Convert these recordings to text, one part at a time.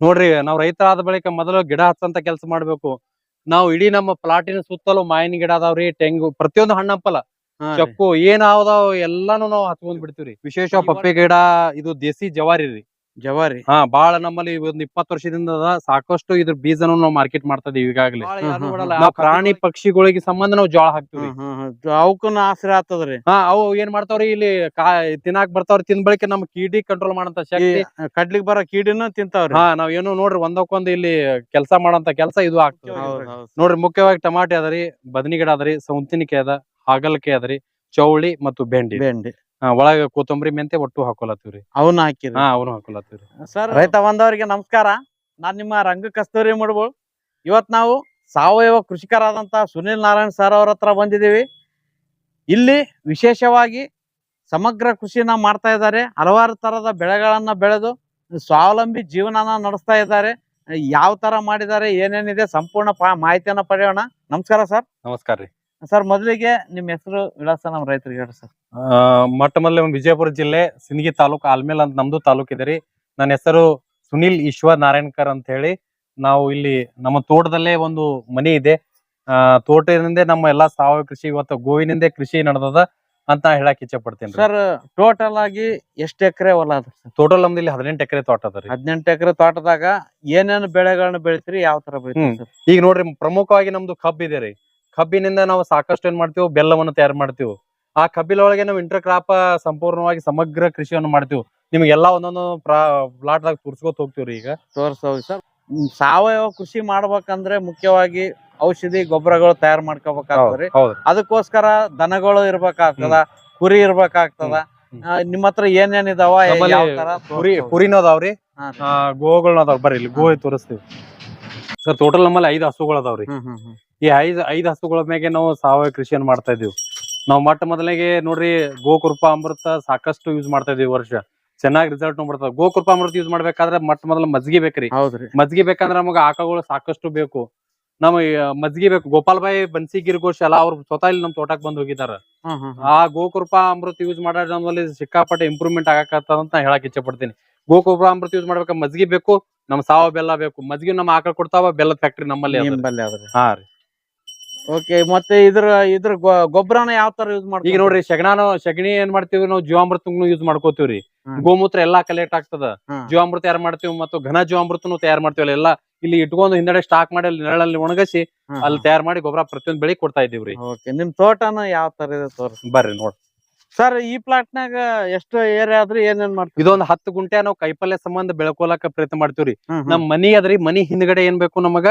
ನೋಡ್ರಿ ನಾವು ರೈತರಾದ ಬಳಿಕ ಮೊದಲು ಗಿಡ ಹಚ್ಚಂತ ಕೆಲಸ ಮಾಡ್ಬೇಕು. ನಾವು ಇಡೀ ನಮ್ಮ ಪ್ಲಾಟಿನ ಸುತ್ತಲೂ ಮಾವಿನ ಗಿಡ ಅದಾವ್ರಿ ತೆಂಗು ಪ್ರತಿಯೊಂದು ಹಣ್ಣಂಪಲ ಹಾ ರೀ. ಚಕ್ಕು ಏನ್ ಅದಾವ ಎಲ್ಲಾನು ನಾವು ಹಚ್ಕೊಂಡ್ ಬಿಡ್ತೀವ್ರಿ. ವಿಶೇಷ ಪಪ್ಪೆ ಗಿಡ ಇದು ದೇಸಿ ಜವಾರಿ ರೀ. ಜವಾರಿ. ಹಾ ಬಾಳ ನಮ್ಮಲ್ಲಿ ಒಂದ್ ಇಪ್ಪತ್ ವರ್ಷದಿಂದ ಅದ. ಸಾಕಷ್ಟು ಇದ್ರ ಬೀಜನ ನಾವು ಮಾರ್ಕೆಟ್ ಮಾಡ್ತಾ ಇದೀವಿ ಈಗಾಗಲೇ. ನಾವ್ ಪ್ರಾಣಿ ಪಕ್ಷಿಗಳಿಗೆ ಸಂಬಂಧ ನಾವು ಜೋಳ ಹಾಕ್ತೀವಿ ಹ್ಮ್, ಹ್ಮ್, ಹ್ಮ್. ಅವಕ್ಕೂನು ಆಸರೆ ಆಗ್ತದ್ರಿ ಹಾ ಅವು ಏನ್ ಮಾಡ್ತಾವ್ರಿ ಇಲ್ಲಿ ಕಾ ತಿನ್ನಾಕ್ ಬರ್ತಾವ್ರಿ ತಿನ್ ಬಳಿಕ ನಮ್ ಕೀಡಿ ಕಂಟ್ರೋಲ್ ಮಾಡಂತ ಈ ಶಕ್ತಿ ಕಡ್ಲಿಗ್ ಬರೋ ಕೀಡಿನ ತಿಂತಾವ್ರಿ. ಹಾ ನಾವ್ ಏನೋ ನೋಡ್ರಿ ಒಂದಕ್ಕೊಂದ್ ಇಲ್ಲಿ ಕೆಲಸ ಮಾಡಂತ ಕೆಲಸ ಇದು ಆಗ್ತದೆ. ಹೌದ್ ಹೌದ್. ನೋಡ್ರಿ ಮುಖ್ಯವಾಗಿ ಟಮಾಟೆ ಅದರಿ ಬದನಿ ಗಿಡ ಅದರಿ ಸೌಂತಿನಿಕಾಯಿ ಅದ ಹಾಗಲಕಾಯಿ ಅದರಿ ಚೌಳಿ ಮತ್ತು ಬೆಂಡಿ. ಬೆಂಡಿ. ಒಳಗ ಕೊತ್ತಂಬರಿ ಮೆಂತೆ ಒಟ್ಟು ಹಾಕೊಳತ್ತೀವ್ರಿ ಅವನ್ನ ಹಾಕಿರಿ ಹಾ ಅವನು ಹಾಕೊಳತ್ತೀವ್ರಿ ಸರ್ ರೈತ ಬಂದವರಿಗೆ ನಮಸ್ಕಾರ. ನಾನ್ ನಿಮ್ಮ ರಂಗ ಕಸ್ತೂರಿ ಮುಡ್ಬೋಳ್ ಇವತ್ ನಾವು ಸಾವಯವ ಕೃಷಿಕರಾದಂತ ಸುನಿಲ್ ನಾರಾಯಣ್ ಸರ್ ಅವ್ರ ಹತ್ರ ಬಂದಿದ್ದೀವಿ. ಇಲ್ಲಿ ವಿಶೇಷವಾಗಿ ಸಮಗ್ರ ಕೃಷಿನ ಮಾಡ್ತಾ ಇದ್ದಾರೆ. ಹಲವಾರು ತರದ ಬೆಳೆಗಳನ್ನ ಬೆಳೆದು ಸ್ವಾವಲಂಬಿ ಜೀವನನ ನಡೆಸ್ತಾ ಇದ್ದಾರೆ. ಯಾವ ತರ ಮಾಡಿದ್ದಾರೆ ಏನೇನಿದೆ ಸಂಪೂರ್ಣ ಪಾ- ಮಾಹಿತಿಯನ್ನ ಪಡೆಯೋಣ. ನಮಸ್ಕಾರ ಸರ್. ನಮಸ್ಕಾರ ರೀ. ಸರ್ ಮೊದಲಿಗೆ ನಿಮ್ಮ ಹೆಸರು ವಿಳಾಸ ನಮ್ಮ ರೈತರಿಗೆ ಹೇಳಿ ಸರ್. ಆ, ಮೊಟ್ಟ ಮೊದಲೇ ವಿಜಯಪುರ ಜಿಲ್ಲೆ ಸಿಂದಗಿ ತಾಲೂಕು ಆಲ್ಮೇಲ್ ಅಂತ ನಮ್ದು ತಾಲೂಕು ಇದೆ ರೀ. ನನ್ನ ಹೆಸರು ಸುನಿಲ್ ಈಶ್ವರ್ ನಾರಾಯಣ್ಕರ್ ಅಂತ ಹೇಳಿ. ನಾವು ಇಲ್ಲಿ ನಮ್ಮ ತೋಟದಲ್ಲೇ ಒಂದು ಮನೆ ಇದೆ. ಆ ತೋಟದಿಂದ ನಮ್ಮ ಎಲ್ಲಾ ಸಾವಯವ ಕೃಷಿ ಇವತ್ತು ಗೋವಿನಿಂದ ಕೃಷಿ ನಡೆದದ ಅಂತ ಹೇಳಕ್ ಇಚ್ಛೆ ಪಡ್ತೇನೆ ಸರ್ ಟೋಟಲ್ ಆಗಿ ಎಷ್ಟು ಎಕರೆ ಹೊಲ ಅದ ಟೋಟಲ್ ನಮ್ದು ಇಲ್ಲಿ ಹದಿನೆಂಟು ಎಕರೆ ತೋಟ ಅದ ರೀ. ಹದಿನೆಂಟು ಎಕರೆ ತೋಟದಾಗ ಏನೇನು ಬೆಳೆಗಳನ್ನ ಬೆಳಿತೀರಿ ಯಾವ ತರ ಬೆಳಿತೀರಿ ಈಗ ನೋಡ್ರಿ ಪ್ರಮುಖವಾಗಿ ನಮ್ದು ಕಬ್ಬಿದೆ ಇದೆ ರೀ. ಕಬ್ಬಿನಿಂದ ನಾವು ಸಾಕಷ್ಟು ಏನ್ ಮಾಡ್ತೀವಿ ಬೆಲ್ಲವನ್ನು ತಯಾರು ಮಾಡ್ತೀವಿ ಆ ಕಬ್ಬಿಲೊಳಗೆ ನಾವು ಇಂಟರ್ ಕ್ರಾಪ್ ಸಂಪೂರ್ಣವಾಗಿ ಸಮಗ್ರ ಕೃಷಿಯನ್ನು ಮಾಡ್ತೀವಿ ನಿಮ್ಗೆಲ್ಲಾ ಒಂದೊಂದು ಪ್ಲಾಟ್ ದಾಗ ತೋರ್ಸ್ಕೊತ ಹೋಗ್ತೀವ್ರಿ ಈಗ. ತೋರಿಸ್ತೀವಿ ಸರ್. ಸಾವಯವ ಕೃಷಿ ಮಾಡ್ಬೇಕಂದ್ರೆ ಮುಖ್ಯವಾಗಿ ಔಷಧಿ ಗೊಬ್ಬರಗಳು ತಯಾರು ಮಾಡ್ಕೋಬೇಕಾಗ್ತದ್ರಿ. ಅದಕ್ಕೋಸ್ಕರ ದನಗಳು ಇರ್ಬೇಕಾಗ್ತದ ಕುರಿ ಇರ್ಬೇಕಾಗ್ತದ ನಿಮ್ಮ ನಿಮ್ ಹತ್ರ ಏನೇನ್ ಇದಾವ ಕುರಿ ಕುರಿನೂ ಅದಾವ್ರಿ. ಗೋಗಳನ್ನ ಅದಾವ. ಬರ್ರಿ ಇಲ್ಲಿ ಗೋ ತೋರಿಸ್ತೀವಿ. ಸರ್ ಟೋಟಲ್ ನಮ್ಮಲ್ಲಿ ಐದು ಹಸುಗಳು ಅದಾವ್ರಿ. ಈ ಐದು ಐದು ಹಸುಗಳ ಮ್ಯಾಗೆ ನಾವು ಸಾವಯವ ಕೃಷಿಯನ್ನು ಮಾಡ್ತಾ ಇದೀವಿ ನಾವು ಮೊಟ್ಟ ಮೊದಲಿಗೆ ನೋಡ್ರಿ ಗೋಕೃಪಾ ಅಮೃತ ಸಾಕಷ್ಟು ಯೂಸ್ ಮಾಡ್ತಾ ಇದೀವಿ ವರ್ಷ. ಚೆನ್ನಾಗಿ ರಿಸಲ್ಟ್ ಬರ್ತದೆ ಗೋಕೃಪಾ ಅಮೃತ ಯೂಸ್ ಮಾಡ್ಬೇಕಾದ್ರೆ ಮೊಟ್ಟ ಮೊದಲ ಮಜ್ಗಿ ಬೇಕ್ರಿ. ಹೌದ್ರಿ. ಮಜ್ಗಿ ಬೇಕಂದ್ರೆ ನಮಗ ಆಕಗಳು ಸಾಕಷ್ಟು ಬೇಕು. ನಮ್ ಮಜ್ಗಿ ಬೇಕು. ಗೋಪಾಲ್ ಬಾಯಿ ಬನ್ಸಿ ಗಿರ್ಗೋಶ್ ಎಲ್ಲ ಅವ್ರ ಸ್ವತಃ ಇಲ್ಲಿ ನಮ್ ತೋಟಕ್ ಬಂದ್ ಹೋಗಿದಾರ. ಆ ಗೋಕೃಪಾ ಅಮೃತ ಯೂಸ್ ಮಾಡೋ ನಮ್ಮಲ್ಲಿ ಸಿಕ್ಕಾಪಟ್ಟೆ ಇಂಪ್ರೂವ್ಮೆಂಟ್ ಆಗಕತ್ತದ ಅಂತ ನಾ ಹೇಳಕ್ ಇಚ್ಛೆ ಪಡ್ತೀನಿ. ಗೋಕೃಪ ಅಮೃತ ಯೂಸ್ ಮಾಡ್ಬೇಕ ಮಜ್ಗಿ ಬೇಕು ನಮ್ ಸಾವ ಬೆಲ್ಲ ಬೇಕು. ಮಜ್ಗಿ ನಮ್ಮ ಆಕಳ ಕೊಡ್ತಾವ ಬೆಲ್ಲದ ಫ್ಯಾಕ್ಟ್ರಿ ನಮ್ಮಲ್ಲಿ ಹಾ ರೀ. ಓಕೆ ಮತ್ತೆ ಇದ್ರ ಇದ್ರ ಗೊಬ್ಬರನ ಯಾವ ತರ ಯೂಸ್ ಮಾಡ್ತೀವಿ ಈಗ ನೋಡ್ರಿ ಸಗಣಾನು ಸೆಗಣಿ ಏನ್ ಮಾಡ್ತೀವಿ ನಾವು ಜೀವಾಮೃತ ಯೂಸ್ ಮಾಡ್ಕೋತೀವ್ರಿ. ಗೋಮೂತ್ರ ಎಲ್ಲಾ ಕಲೆಕ್ಟ್ ಆಗ್ತದ. ಜೀವಾಮೃತ ಯಾರು ಮಾಡ್ತೀವಿ ಮತ್ತು ಘನ ಜೀವಾಮೃತನು ತಯಾರು ಮಾಡ್ತೀವಿ ಎಲ್ಲ ಇಲ್ಲಿ ಇಟ್ಕೊಂಡು ಹಿಂದಡೆ ಸ್ಟಾಕ್ ಮಾಡಿ ಅಲ್ಲಿ ನೆರಳಲ್ಲಿ ಒಣಗಿಸಿ ಅಲ್ಲಿ ತಯಾರು ಮಾಡಿ ಗೊಬ್ಬರ ಪ್ರತಿಯೊಂದು ಬೆಳಿಗ್ ಕೊಡ್ತಾ ಇದೀವ್ರಿ ಓಕೆ ನಿಮ್ ತೋಟನ ಯಾವ ತರ ಇದೆ ಬರ್ರಿ ನೋಡ್. ಸರ್ ಈ ಪ್ಲಾಟ್ನಾಗ ಎಷ್ಟು ಏರಿಯಾ ಆದ್ರಿ ಏನೇನ್ ಮಾಡ್ತೀವಿ ಇದೊಂದು ಹತ್ತು ಗುಂಟೆ ನಾವು ಕೈಪಲ್ಯ ಸಂಬಂಧ ಬೆಳ್ಕೊಳಕ ಪ್ರಯತ್ನ ಮಾಡ್ತೀವ್ರಿ. ನಮ್ ಮನಿ ಅದ್ರಿ ಮನಿ ಹಿಂದ್ಗಡೆ ಏನ್ ಬೇಕು ನಮಗ?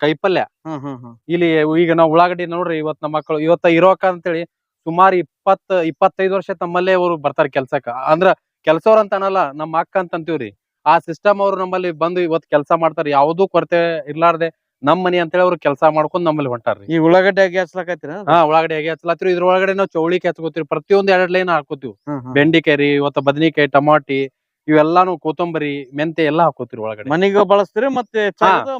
ಕೈಪಲ್ಯ. ಹ್ಮ್ ಹ್ಮ್ ಹ್ಮ್. ಇಲ್ಲಿ ಈಗ ನಾವು ಉಳ್ಳಾಗಡ್ಡಿ ನೋಡ್ರಿ ಇವತ್ ನಮ್ಮ ಮಕ್ಕಳು ಇವತ್ತ ಇರೋಕ ಅಂತೇಳಿ ಸುಮಾರು ಇಪ್ಪತ್ ಇಪ್ಪತ್ತೈದು ವರ್ಷ ತಮ್ಮಲ್ಲೇ ಅವ್ರು ಬರ್ತಾರ ಕೆಲ್ಸಕ್ಕ. ಅಂದ್ರ ಕೆಲ್ಸವ್ರ ಅಂತ ಅನ್ನಲ್ಲ ನಮ್ಮ ಅಕ್ಕ ಅಂತ ಅಂತೀವ್ರಿ. ಆ ಸಿಸ್ಟಮ್ ಅವ್ರು ನಮ್ಮಲ್ಲಿ ಬಂದು ಇವತ್ ಕೆಲಸ ಮಾಡ್ತಾರೆ ಯಾವ್ದು ಕೊರತೆ ಇರ್ಲಾರ್ದೆ ನಮ್ ಮನಿ ಅಂತೇಳಿ ಅವ್ರು ಕೆಲಸ ಮಾಡ್ಕೊಂಡ್ ನಮ್ಮಲ್ಲಿ ಹೊಂಟಾರ್ರಿ. ಈ ಉಳ್ಳಾಗಡ್ಡಿ ಆಗಿ ಹಚ್ಲಾಕತ್ತಿರ? ಹಾ ಉಳ್ಳಾಗಡ್ಡಿ ಹೇಗೆ ಹಚ್ಚಲಾತ್ರಿ ಇದ್ರೊಳಗಡೆ ನಾವು ಚೌಳಿ ಹಚ್ಕೋತೀವಿ ಪ್ರತಿಯೊಂದು ಎರಡ್ ಲೈನ್ ಹಾಕೋತೀವಿ ಬೆಂಡಿಕಾಯಿ ರೀ ಇವತ್ತ ಬದನಿಕಾಯಿ ಟಮಾಟಿ ಇವೆಲ್ಲಾನು ಕೊತ್ತಂಬರಿ ಮೆಂತೆ ಎಲ್ಲಾ ಹಾಕೋತಿರಿ ಒಳಗಡೆ. ಮನಿಗ ಬಳಸ್ತೀರಿ ಮತ್ತೆ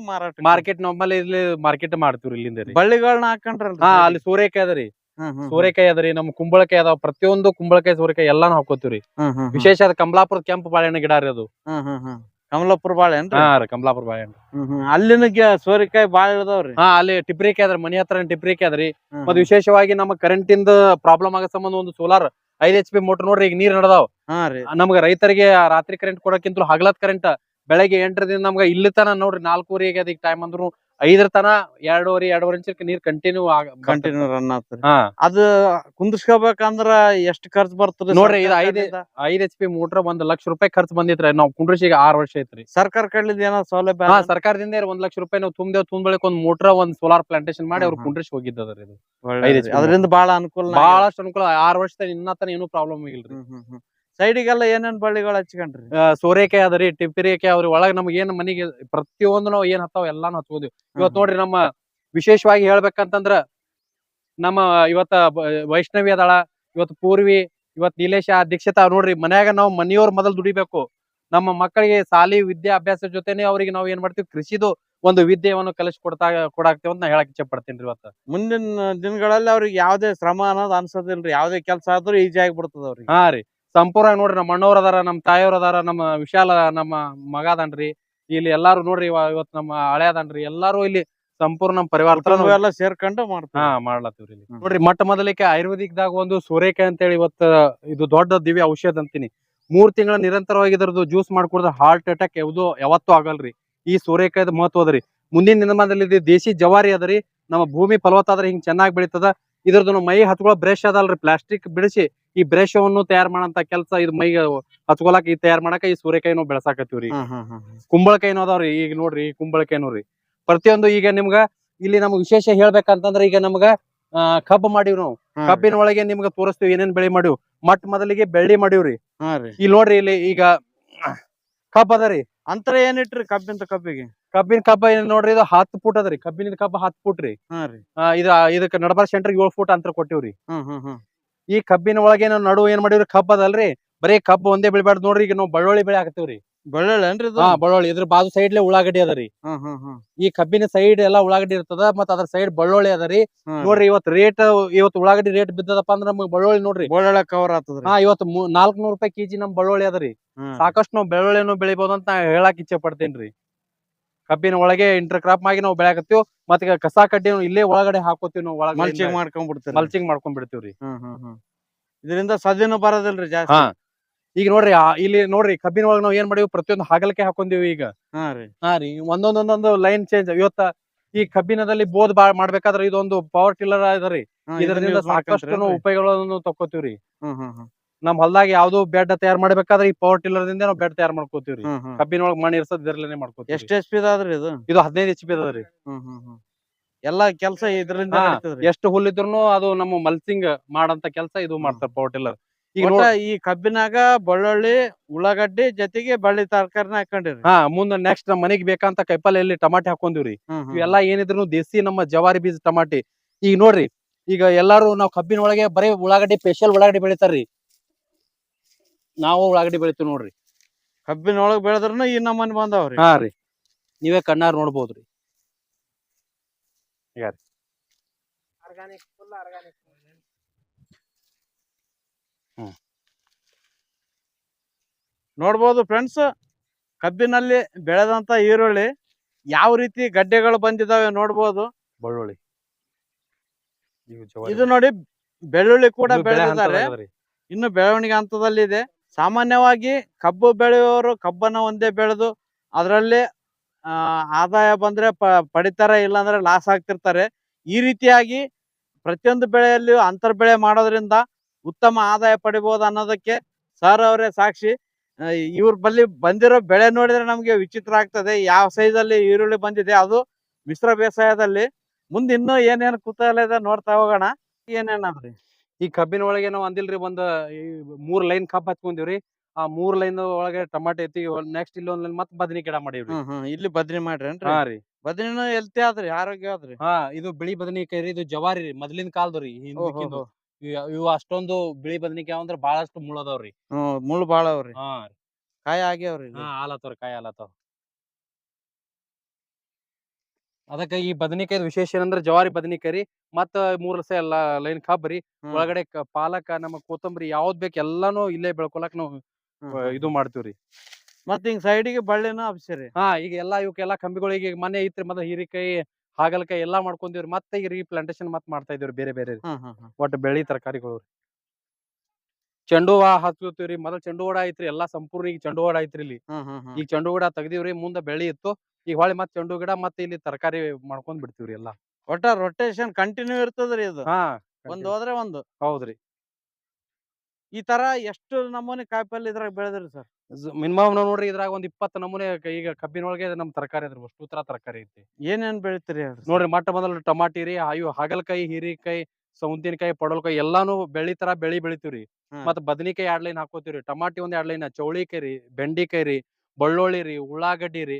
ಮಾರಾಟ ಮಾರ್ಕೆಟ್ ನಮ್ಮಲ್ಲಿ ಇಲ್ಲಿ ಮಾರ್ಕೆಟ್ ಮಾಡ್ತೀವ್ರಿ ಇಲ್ಲಿಂದ ರೀ. ಬಳ್ಳಿಗಳನ್ನ ಹಾಕೊಂಡ್ರಿ ಹಾ ಅಲ್ಲಿ ಸೂರ್ಯಕಾಯಿ ಅದರಿ. ಸೂರ್ಯಕಾಯಿ ಅದರಿ ನಮ್ ಕುಂಬಳಕಾಯಿ ಅದಾವ ಪ್ರತಿಯೊಂದು ಕುಂಬಳಕಾಯಿ ಸೂರ್ಯಕಾಯಿ ಎಲ್ಲಾನು ಹಾಕೋತಿವ್ರಿ. ವಿಶೇಷ ಅದ ಕಮಲಾಪುರದ ಕೆಂಪು ಬಾಳೆಹಣ್ಣು ಗಿಡ ರೀ ಅದು. ಕಮಲಾಪುರ ಬಾಳೆ ಏನ್ರಿ ಹಾ ರೀ ಕಮಲಾಪುರ ಬಾಳೆಹಣ್ಣು. ಅಲ್ಲಿನ ಗೆ- ಸೋರೆಕಾಯಿ ಬಾಳ ಇಳ್ದಾವ್ರಿ? ಹಾ ಅಲ್ಲಿ ಟಿಪ್ರಿಕಾಯಿ ಅದ್ರ ಮನಿ ಹತ್ರ ಟಿಪ್ರಿಕಾಯಿ ಅದ್ರಿ ಮತ್ ವಿಶೇಷವಾಗಿ ನಮ್ಮ ಕರೆಂಟ್ ಇಂದ ಪ್ರಾಬ್ಲಮ್ ಆಗೋ ಸಂಬಂಧ ಒಂದು ಸೋಲಾರ್ ಐದ್ ಎಚ್ ಪಿ ಮೋಟರ್ ನೋಡ್ರಿ ಈಗ ನೀರ್ ನಡದಾವ್. ಹಾ ರೀ. ನಮ್ಗ ರೈತರಿಗೆ ರಾತ್ರಿ ಕರೆಂಟ್ ಕೊಡಕ್ಕಿಂತ ಹಗಲತ್ ಕರೆಂಟ್ ಬೆಳಗ್ಗೆ ಎಂಟರದಿಂದ ನಮ್ಗ ಇಲ್ಲಿ ತನ ನೋಡ್ರಿ ನಾಲ್ಕೂವರೆಗೆ ಅದಕ್ಕೆ ಟೈಮ್ ಅಂದ್ರು ಐದರ ತನ ಎರಡೂವರೆ ಎರಡೂವರೆ ಇಂಚ್ ನೀರ್ ಕಂಟಿನ್ಯೂ ಕಂಟಿನ್ಯೂ ರನ್ ಆಗ್ತದೆ. ಅದ ಕುಂದಿಸ್ಕೋಬೇಕಂದ್ರ ಎಷ್ಟು ಖರ್ಚು ಬರ್ತದೆ ನೋಡ್ರಿ, ಇದು ಐದ್ ಐದು- ಎಚ್ ಪಿ ಮೋಟರ್ ಒಂದ್ ಲಕ್ಷ ರೂಪಾಯಿ ಖರ್ಚು ಬಂದಿತ್ರಿ. ನಾವ್ ಕುಂಡ್ರಿಸಿಗೆ ಆರ್ ವರ್ಷ ಐತ್ರಿ. ಸರ್ಕಾರ ಕಡ್ಲಿದ್ ಏನೋ ಸೌಲಭ್ಯ? ಸರ್ಕಾರದಿಂದ ಒಂದ್ ಲಕ್ಷ ರೂಪಾಯಿ ನಾವು ತುಂಬ್ದೇವ್ ತುಂb ಬಳಿಕ ಒಂದ್ ಮೋಟರ್ ಒಂದ್ ಸೋಲಾರ್ ಪ್ಲಾಂಟೇಶನ್ ಮಾಡಿ ಅವ್ರು. ಕುಂಡ್ರಿಸಿ ಹೋಗಿದ್ದದ್ರಿ ಇದು. ಅದರಿಂದ ಬಹಳ ಅನುಕೂಲ ಬಹಳಷ್ಟು ಅನುಕೂಲ. ಆರ್ ವರ್ಷದ ಇನ್ನತನ ಏನು ಪ್ರಾಬ್ಲಮ್ ಆಗಿಲ್ರಿ. ಸೈಡಿಗೆಲ್ಲ ಏನೇನ್ ಬಳ್ಳಿಗಳು ಹಚ್ಕೊಂಡ್ರಿ? ಸೂರ್ಯಕಾಯಿ ಸೋರೆಕಾಯಿ ಅದರಿ ಟಿಪ್ಪಿರಿಕಾಯಿ ಅವ್ರಿ ಒಳಗ ನಮ್ಗೆ ಏನ್ ಮನಿಗೆ ಪ್ರತಿಯೊಂದು ನಾವು ಏನ್ ಹತ್ತಾವ ಎಲ್ಲಾನು ಹಚ್ಕೋದಿವಿ ಇವತ್ ನೋಡ್ರಿ ನಮ್ಮ ವಿಶೇಷವಾಗಿ ಹೇಳ್ಬೇಕಂತಂದ್ರ ನಮ್ಮ ಇವತ್ತ ವೈಷ್ಣವಿ ಅದಳ ಇವತ್ತು ಪೂರ್ವಿ ಇವತ್ ನೀಲೇಶ ದೀಕ್ಷಿತ ನೋಡ್ರಿ ಮನ್ಯಾಗ ನಾವು ಮನೆಯವ್ರ ಮೊದಲ್ ದುಡಿಬೇಕು. ನಮ್ಮ ಮಕ್ಕಳಿಗೆ ಸಾಲಿ ವಿದ್ಯಾಭ್ಯಾಸ ಜೊತೆನೆ ಅವ್ರಿಗೆ ನಾವು ಏನ್ ಮಾಡ್ತೀವಿ ಕೃಷಿದು ಒಂದು ವಿದ್ಯೆಯನ್ನು ಕಲಿಸಿ ಕೊಡ್ತಾ ಕೊಡಾಕ್ತೇವೆ ಅಂತ ನಾ ಹೇಳಕ್ ಇಚ್ಛೆ ಪಡ್ತೀನಿ ಇವತ್ತ. ಮುಂದಿನ ದಿನಗಳಲ್ಲಿ ಅವ್ರಿಗೆ ಯಾವ್ದೇ ಶ್ರಮ ಅನ್ನೋದು ಅನ್ಸೋದಿಲ್ರಿ ಯಾವ್ದೇ ಕೆಲಸ ಆದ್ರೂ ಈಜಿ ಆಗ್ಬಿಡ್ತದ ಅವ್ರಿಗೆ ಹಾ ರೀ. ಸಂಪೂರ್ಣ ನೋಡ್ರಿ ನಮ್ಮ ಅಣ್ಣವ್ರ ಅದಾರ ನಮ್ಮ ತಾಯಿಯವ್ರ ಅದಾರ ನಮ್ಮ ವಿಶಾಲ ನಮ್ಮ ಮಗ ಅದಾನ್ರಿ. ಇಲ್ಲಿ ಎಲ್ಲಾರು ನೋಡ್ರಿ ಇವ- ಇವತ್ ನಮ್ಮ ಹಳೆ ಅದಾನ್ರಿ. ಎಲ್ಲಾರು ಇಲ್ಲಿ ಸಂಪೂರ್ಣ ನಮ್ಮ ಪರಿವಾರ ಎಲ್ಲ ಸೇರ್ಕೊಂಡು ಹಾ ಮಾಡ್ಲತ್ತೀವ್ರಿ. ನೋಡ್ರಿ ಮೊಟ್ಟ ಮೊದಲಿಗೆ ಆಯುರ್ವೇದಿಕ್ ದಾಗ ಒಂದು ಸೂರ್ಯಕಾಯಿ ಅಂತೇಳಿ ಇವತ್ತ ಇದು ದೊಡ್ಡ ದಿವ್ಯ ಔಷಧ ಅಂತೀನಿ. ಮೂರ್ ತಿಂಗಳ ನಿರಂತರವಾಗಿ ಇದ್ರದ್ದು ಜ್ಯೂಸ್ ಮಾಡ್ಕೊಡ್ರೆ ಹಾರ್ಟ್ ಅಟ್ಯಾಕ್ ಯಾವ್ದು ಯಾವತ್ತೂ ಆಗಲ್ರಿ. ಈ ಸೂರ್ಯಕಾಯ್ದ ಮಹತ್ವ ಅದ್ರಿ ಮುಂದಿನ ದಿನಮಾನದಲ್ಲಿ ಇದು ದೇಶಿ ಜವಾರಿ ಅದರಿ ನಮ್ಮ ಭೂಮಿ ಫಲವತ್ತಾದ್ರೆ ಹಿಂಗ್ ಚೆನ್ನಾಗಿ ಬೆಳೀತದ. ಇದ್ರದ್ದು ಮೈ ಹಚ್ಕೊಳ್ಳೋ ಬ್ರಷ್ ಅದಲ್ರಿ ಪ್ಲಾಸ್ಟಿಕ್ ಬಿಡಿಸಿ ಈ ಬ್ರಷ್ ಅನ್ನು ತಯಾರು ಮಾಡಂತ ಕೆಲಸ ಇದು ಮೈ ಹಚ್ಕೊಳಕ್ ಈ ತಯಾರ್ ಮಾಡಕ ಈ ಸೂರ್ಯಕಾಯಿ ನಾವು ಬೆಳಸಾಕತ್ತೀವ್ರಿ. ಕುಂಬಳಕಾಯಿನೂ ಅದಾವ್ರಿ ಈಗ ನೋಡ್ರಿ ಈ ಕುಂಬಳಕಾಯಿ ನೋಡ್ರಿ ಪ್ರತಿಯೊಂದು ಈಗ ನಿಮ್ಗ ಇಲ್ಲಿ ನಮ್ಗೆ ವಿಶೇಷ ಹೇಳ್ಬೇಕಂತಂದ್ರ ಈಗ ನಮ್ಗ ಕಬ್ಬು ಮಾಡಿವ್ ನಾವು. ಕಬ್ಬಿನ ಒಳಗೆ ನಿಮ್ಗೆ ತೋರಿಸ್ತೀವಿ ಏನೇನ್ ಬೆಳೆ ಮಾಡಿವ್. ಮಟ್ ಮೊದಲಿಗೆ ಬೆಳ್ಳಿ ಮಾಡಿವ್ರಿ. ಇಲ್ಲಿ ನೋಡ್ರಿ ಇಲ್ಲಿ ಈಗ ಕಬ್ಬ್ ಅದರಿ ಅಂತರ ಏನ್ ಇಟ್ರಿ ಕಬ್ಬಿನ ಕಬ್ಬಿಗೆ? ಕಬ್ಬಿನ ಕಬ್ಬ ಏನ್ ನೋಡ್ರಿ ಇದು ಹತ್ ಫುಟ್ ಅದರಿ ಕಬ್ಬಿನ ಕಬ್ಬ ಹತ್ ಫುಟ್ ರೀ. ಇದ ಇದಕ್ಕೆ ನಡಬಾರ ಸೆಂಟರ್ ಏಳು ಫುಟ್ ಅಂತರ ಕೊಟ್ಟಿವ್ರಿ ಈ ಕಬ್ಬಿನ ಒಳಗೆ ನಾವು ನಡು ಏನ್ ಮಾಡಿವ್ರಿ? ಕಬ್ಬ ಅದಲ್ರಿ. ಬರೀ ಕಬ್ಬು ಒಂದೇ ಬೆಳಿಬಾರ್ದು ನೋಡ್ರಿ ಈಗ ನಾವು ಬಳ್ಳೊಳ್ಳಿ ಬೆಳೆ ಹಾಕ್ತಿವ್ರಿ ಬೆಳ್ಳುಳ್ಳಿ ಏನ್ರಿ ಹಾ ಬಳ್ಳುಳ್ಳಿ ಇದ್ರ ಬಾಜು ಸೈಡ್ಲೆ ಉಳ್ಳಾಗಡ್ಡಿ ಅದರಿ ಈ ಕಬ್ಬಿನ ಸೈಡ್ ಎಲ್ಲಾ ಉಳ್ಳಾಗಡ್ಡಿ ಇರ್ತದ ಮತ್ತ ಅದ್ರ ಸೈಡ್ ಬಳ್ಳೊಳ್ಳಿ ಅದರಿ. ನೋಡ್ರಿ ಇವತ್ ರೇಟ್ ಇವತ್ ಉಳ್ಳಾಗಡ್ಡಿ ರೇಟ್ ಬಿದ್ದದಪ್ಪ ಅಂದ್ರ ನಮ್ಗ್ ಬಳ್ಳೊಳ್ಳಿ ನೋಡ್ರಿ. ಬಳ್ಳೊಳ್ಳಿ ಕವರ್ ಆತದ್ರಿ ಹಾ ಇವತ್ ನಾಲ್ಕನೂರ್ ರೂಪಾಯಿ ಕೆಜಿ ನಮ್ ಬಳ್ಳೊಳ್ಳಿ ಅದರಿ ಸಾಕಷ್ಟು ನಾವು ಬೆಳ್ಳುಳ್ಳಿನೂ ಬೆಳಿಬಹುದು ಅಂತ ಹೇಳಕ್ ಇಚ್ಛೆ ಪಡ್ತೇನ್ರಿ ಕಬ್ಬಿನ ಒಳಗೆ ಇಂಟರ್ ಕ್ರಾಪ್ ಆಗಿ ನಾವು ಬೆಳೆಯಕತ್ತೀವಿ. ಮತ್ತೆ ಕಸ ಕಡ್ಡಿ ಇಲ್ಲೇ ಒಳಗಡೆ ಹಾಕೋತೀವಿ ನಾವು ಒಳಗೆ ಮಲ್ಚಿಂಗ್ ಮಾಡ್ಕೊಂಡ್ಬಿಡ್ತೀವಿ ಮಲ್ಚಿಂಗ್ ಮಾಡ್ಕೊಂಡ್ಬಿಡ್ತೀವ್ರಿ ಇದರಿಂದ ಸದಿನೂ ಬರೋದಿಲ್ರಿ ಜಾಸ್ತಿ. ಈಗ ನೋಡ್ರಿ ಆ- ಇಲ್ಲಿ ನೋಡ್ರಿ ಕಬ್ಬಿನ ಒಳಗೆ ನಾವ್ ಏನ್ ಮಾಡಿವಿ? ಪ್ರತಿಯೊಂದು ಹಾಗಲಕ್ಕೆ ಹಾಕೊಂಡಿವಿ ಈಗ. ಹಾ ರೀ. ಹಾ ರೀ ಒಂದೊಂದೊಂದೊಂದು ಲೈನ್ ಚೇಂಜ್ ಇವತ್ತ ಈ ಕಬ್ಬಿನದಲ್ಲಿ ಬೋದ್ ಬಾ ಮಾಡ್ಬೇಕಾದ್ರೆ ಇದೊಂದು ಪವರ್ ಟಿಲ್ಲರ್ ಅದರಿ ಇದರಿಂದ ಸಾಕಷ್ಟು? ಉಪಯೋಗಗಳನ್ನು ತಕ್ಕೋತೀವ್ರಿ. ನಮ್ ಹೊಲದಾಗ ಯಾವ್ದು ಬೆಡ್ ತಯಾರು ಮಾಡ್ಬೇಕಾದ್ರೆ ಈ ಪವರ್ ಟಿಲ್ಲರ್ ದಿಂದ ನಾವು ಬೆಡ್ ತಯಾರು ಮಾಡ್ಕೋತೀವ್ರಿ. ಕಬ್ಬಿನ ಒಳಗ್ ಮಣ್ಣು ಇರ್ಸದ್ ಇದರಲ್ಲೇ ಮಾಡ್ಕೋತೀವಿ ಎಷ್ಟ್ ಎಚ್ ಪಿ ಅದ್ರಿ ಇದು? ಇದು ಹದಿನೈದು ಎಚ್ ಪಿ ಅದ್ರಿ ಎಲ್ಲಾ ಕೆಲ್ಸ ಇದ್ರಿಂದ ಎಷ್ಟು ಹುಲ್ಲಿದ್ರು ಅದು ನಮ್ಮ ಮಲ್ಸಿಂಗ್ ಮಾಡಂತ ಕೆಲಸ ಇದು ಮಾಡ್ತಾರೆ ಪವರ್ ಟಿಲ್ಲರ್ ಒಟ್ಟ ನೋಡ್ ಈ ಕಬ್ಬಿನಾಗ ಬೆಳ್ಳುಳ್ಳಿ ಉಳ್ಳಾಗಡ್ಡಿ ಜೊತೆಗೆ ಬಳ್ಳಿ ತರಕಾರಿನ ಹಾಕೊಂಡಿರಿ. ಹಾ ಮುಂದ ನೆಕ್ಸ್ಟ್ ನಮ್ಮ ಮನೆಗ್ ಬೇಕಂತ ಕೈಪಲ್ಯಲ್ಲಿ ಟಮಾಟೆ ಹಾಕೊಂಡಿವ್ರಿ ಇವೆಲ್ಲ ಏನಿದ್ರು ದೇಸಿ ನಮ್ಮ ಜವಾರಿ ಬೀಜ ಟಮಾಟಿ. ಈಗ ನೋಡ್ರಿ ಈಗ ಎಲ್ಲಾರು ನಾವ್ ಕಬ್ಬಿನ ಒಳಗೆ ಬರೀ ಉಳ್ಳಾಗಡ್ಡಿ ಸ್ಪೆಷಲ್ ಉಳ್ಳಾಗಡ್ಡಿ ಬೆಳಿತಾರ್ರಿ. ನಾವು ಉಳ್ಳಾಗಡ್ಡಿ ಬೆಳಿತೀವಿ ನೋಡ್ರಿ. ಕಬ್ಬಿನ ಒಳಗ್ ಬೆಳೆದ್ರುನು ಈ ನಮ್ಮನೆ ಬಂದಾವ್ರಿ. ಹಾ ರೀ. ನೀವೇ ಕಣ್ಣಾರ್ ನೋಡ್ಬೋದ್ರಿ. Organic full hmm. ನೋಡ್ಬೋದು ಫ್ರೆಂಡ್ಸ್ ಕಬ್ಬಿನಲ್ಲಿ ಬೆಳೆದಂತ ಈರುಳ್ಳಿ ಯಾವ ರೀತಿ ಗಡ್ಡೆಗಳು ಬಂದಿದಾವೆ ನೋಡ್ಬೋದು. ಬೆಳ್ಳುಳ್ಳಿ. ಇದು ನೋಡಿ ಬೆಳ್ಳುಳ್ಳಿ ಕೂಡ ಇದು ಬೆಳೆ ಬೆಳೆದಿದ್ದಾರೆ. ಇನ್ನು ಬೆಳವಣಿಗೆ ಹಂತದಲ್ಲಿದೆ ಸಾಮಾನ್ಯವಾಗಿ ಕಬ್ಬು ಬೆಳೆಯುವವರು ಕಬ್ಬನ್ನ ಒಂದೇ ಬೆಳೆದು ಅದರಲ್ಲಿ ಆದಾಯ ಬಂದ್ರೆ ಪಡಿತಾರೆ ಇಲ್ಲಾಂದ್ರೆ ಲಾಸ್ ಆಗ್ತಿರ್ತಾರೆ. ಈ ರೀತಿಯಾಗಿ ಪ್ರತಿಯೊಂದು ಬೆಳೆಯಲ್ಲಿಯೂ ಅಂತರ್ ಬೆಳೆ ಮಾಡೋದ್ರಿಂದ ಉತ್ತಮ ಆದಾಯ ಪಡಿಬಹುದು ಅನ್ನೋದಕ್ಕೆ ಸರ್ ಅವರೇ ಸಾಕ್ಷಿ. ಇವ್ರ ಬಲ್ಲಿ ಬಂದಿರೋ ಬೆಳೆ ನೋಡಿದ್ರೆ ನಮ್ಗೆ ವಿಚಿತ್ರ ಆಗ್ತದೆ. ಯಾವ ಸೈಜ್ ಅಲ್ಲಿ ಈರುಳ್ಳಿ ಬಂದಿದೆ ಅದು ಮಿಶ್ರ ಬೇಸಾಯದಲ್ಲಿ. ಮುಂದೆ ಇನ್ನೂ ಏನೇನು ಕುತೂಹಲ ಇದೆ ನೋಡ್ತಾ ಹೋಗೋಣ. ಏನೇನಾದ್ರಿ? ಈ ಕಬ್ಬಿನ ಒಳಗೆ ನಾವು ಅಂದಿಲ್ರಿ ಒಂದ್ ಈ ಮೂರ್ ಲೈನ್ ಕಬ್ಬ ಹಚ್ಕೊಂಡಿವ್ರಿ ಆ ಮೂರ್ ಲೈನ್ ಒಳಗೆ ಟಮಾಟೆ ಐತಿ ನೆಕ್ಸ್ಟ್ ಇಲ್ಲಿ ಒಂದ್ ಲೈನ್ ಮತ್ತ್ ಬದನಿ ಗಿಡ ಮಾಡೀವ್ರಿ. ಇಲ್ಲಿ ಬದ್ನಿ ಮಾಡ್ರೇನ್ರಿ ಹಾ ರೀ. ಬದ್ನಿನೂ ಎಲ್ತಿ ಆದ್ರಿ ಆರೋಗ್ಯ ಆದ್ರಿ ಹಾ ಇದು ಬಿಳಿ ಬದನಿಕಾಯಿ ರೀ ಇದು ಜವಾರಿ ಮೊದಲಿನ ಮೊದ್ಲಿನ ಕಾಲದ್ರಿ ಹಿಂದಿನ ಓಹೋ. ಇವ್- ಇವು ಅಷ್ಟೊಂದು ಬಿಳಿ ಬದನಿಕಾಯಿ ಅಂದ್ರ ಬಹಳಷ್ಟು ಮುಳ್ಳ ಅದಾವ್ರಿ ಮುಳ್ಳು ಬಾಳ ಅವ್ರಿ ಹಾ ಕಾಯಿ ಆಗ್ಯಾವ್ರಿ ಇಲ್ಲಿ. ಹಾ ಆಲತ್ತವ್ರಿ ಕಾಯಿ ಆಲತ್ತವ್ ಅದಕ್ಕ ಈ ಬದನಿಕಾಯಿ ವಿಶೇಷ ಏನಂದ್ರ ಜವಾರಿ ಬದನಿಕಾಯಿ ರೀ ಮತ್ತ ಮೂರ್ ಲಸ ಎಲ್ಲಾ ಲೈನ್ ಕಬ್ಬ್ ರೀ ಹ್ಮ್. ಒಳಗಡೆ ಕ- ಪಾಲಕ ನಮ್ಮ ಕೊತ್ತಂಬರಿ ಯಾವ್ದ್ ಬೇಕು ಎಲ್ಲಾನು ಇಲ್ಲೇ ಬೆಳ್ಕೊಳಕ್ ನಾವು ಹ್ಮ್, ಆ, ಹ್ಮ್. ಇದು ಮಾಡ್ತೀವ್ರಿ ಮತ್ತ್ ಹಿಂಗ್ ಸೈಡಿಗೆ ಬಳ್ಳಿನ ಹಬ್ಸಿರಿ ಹಾ ಈಗ ಎಲ್ಲಾ ಇವಕ್ಕೆಲ್ಲಾ ಕಂಬಿಗಳಿಗೆ ಈಗ ಮನೆ ಐತ್ರಿ ಮತ್ತ ಹೀರಿಕಾಯಿ ಹಾಗಲಕಾಯಿ ಎಲ್ಲಾ ಮಾಡ್ಕೊಂಡಿವ್ರಿ ಮತ್ತೆ ಈಗ ರೀಪ್ಲಾಂಟೇಶನ್ ಮತ್ ಮಾಡ್ತಾ ಇದೀವ್ರಿ ಬೇರೆ ಬೇರೆ ಒಟ್ಟು ಬೆಳಿ ತರಕಾರಿಗಳು ಚೆಂಡು ಹೂವ ಹಾಕ್ತಿವ್ರಿ ಮೊದಲ್ ಚೆಂಡು ಹೂಡ ಐತ್ರಿ ಎಲ್ಲಾ ಸಂಪೂರ್ಣ ಈಗ ಚೆಂಡು ಹೂಡ ಐತ್ರಿ ಇಲ್ಲಿ. ಈಗ ಚೆಂಡು ಗಿಡ ತೆಗ್ದಿವ್ರಿ ಮುಂದ ಬೆಳಿ ಇತ್ತು. ಈಗ ಹೊಳ್ಳಿ ಮತ್ ಚೆಂಡು ಗಿಡ ಮತ್ತೆ ಇಲ್ಲಿ ತರಕಾರಿ ಮಾಡ್ಕೊಂಡ್ ಬಿಡ್ತಿವ್ರಿ ಎಲ್ಲಾ. ಒಟ್ಟ ರೊಟೇಷನ್ ಕಂಟಿನ್ಯೂ ಇರ್ತದ್ರಿ ಇದು. ಹಾ ಒಂದ್ ಹೋದ್ರೆ ಒಂದು. ಹೌದ್ರಿ. ಈ ತರ ಎಷ್ಟು ನಮೂನಿ ಕಾಯಿಪಲ್ಲೆ ಇದ್ರಾಗ ಬೆಳೆದ್ರಿ ಸರ್? ಮಿನಿಮಮ್ ನಾವ್ ನೋಡ್ರಿ ಇದ್ರಾಗ ಒಂದ್ ಇಪ್ಪತ್ತು ನಮೂನೆ ಕ- ಈಗ ಕಬ್ಬಿನೊಳಗೆ ನಮ್ ತರಕಾರಿ ಅದ್ರ ಅಷ್ಟು ತರ ತರಕಾರಿ ಐತಿ. ಏನೇನ್ ಬೆಳಿತೀರಿ ಹೇಳ್ರಿ ನೋಡ್ರಿ ಮಟ್ಟ ಮೊದಲು ಟಮಾಟಿ ರೀ ಅಯ್ಯೋ ಹಾಗಲಕಾಯಿ ಹೀರಿಕಾಯಿ ಸೌಂದಿನಕಾಯಿ ಪಡವಲಕಾಯಿ ಎಲ್ಲಾನು ಬೆಳಿ ತರ ಬೆಳಿ ಬೆಳಿತೀವ್ರಿ ಹ್ಮ್. ಮತ್ತ್ ಬದನಿಕಾಯಿ ಎರಡ್ ಲೈನ್ ಹಾಕೋತೀವ್ರಿ ಟಮಾಟಿ ಒಂದ್ ಎರಡ್ ಲೈನ್ ಚೌಳಿಕಾಯಿ ರೀ ಬೆಂಡಿಕಾಯಿ ರೀ ಬಳ್ಳೊಳ್ಳಿ ರೀ ಉಳ್ಳಾಗಡ್ಡಿ ರೀ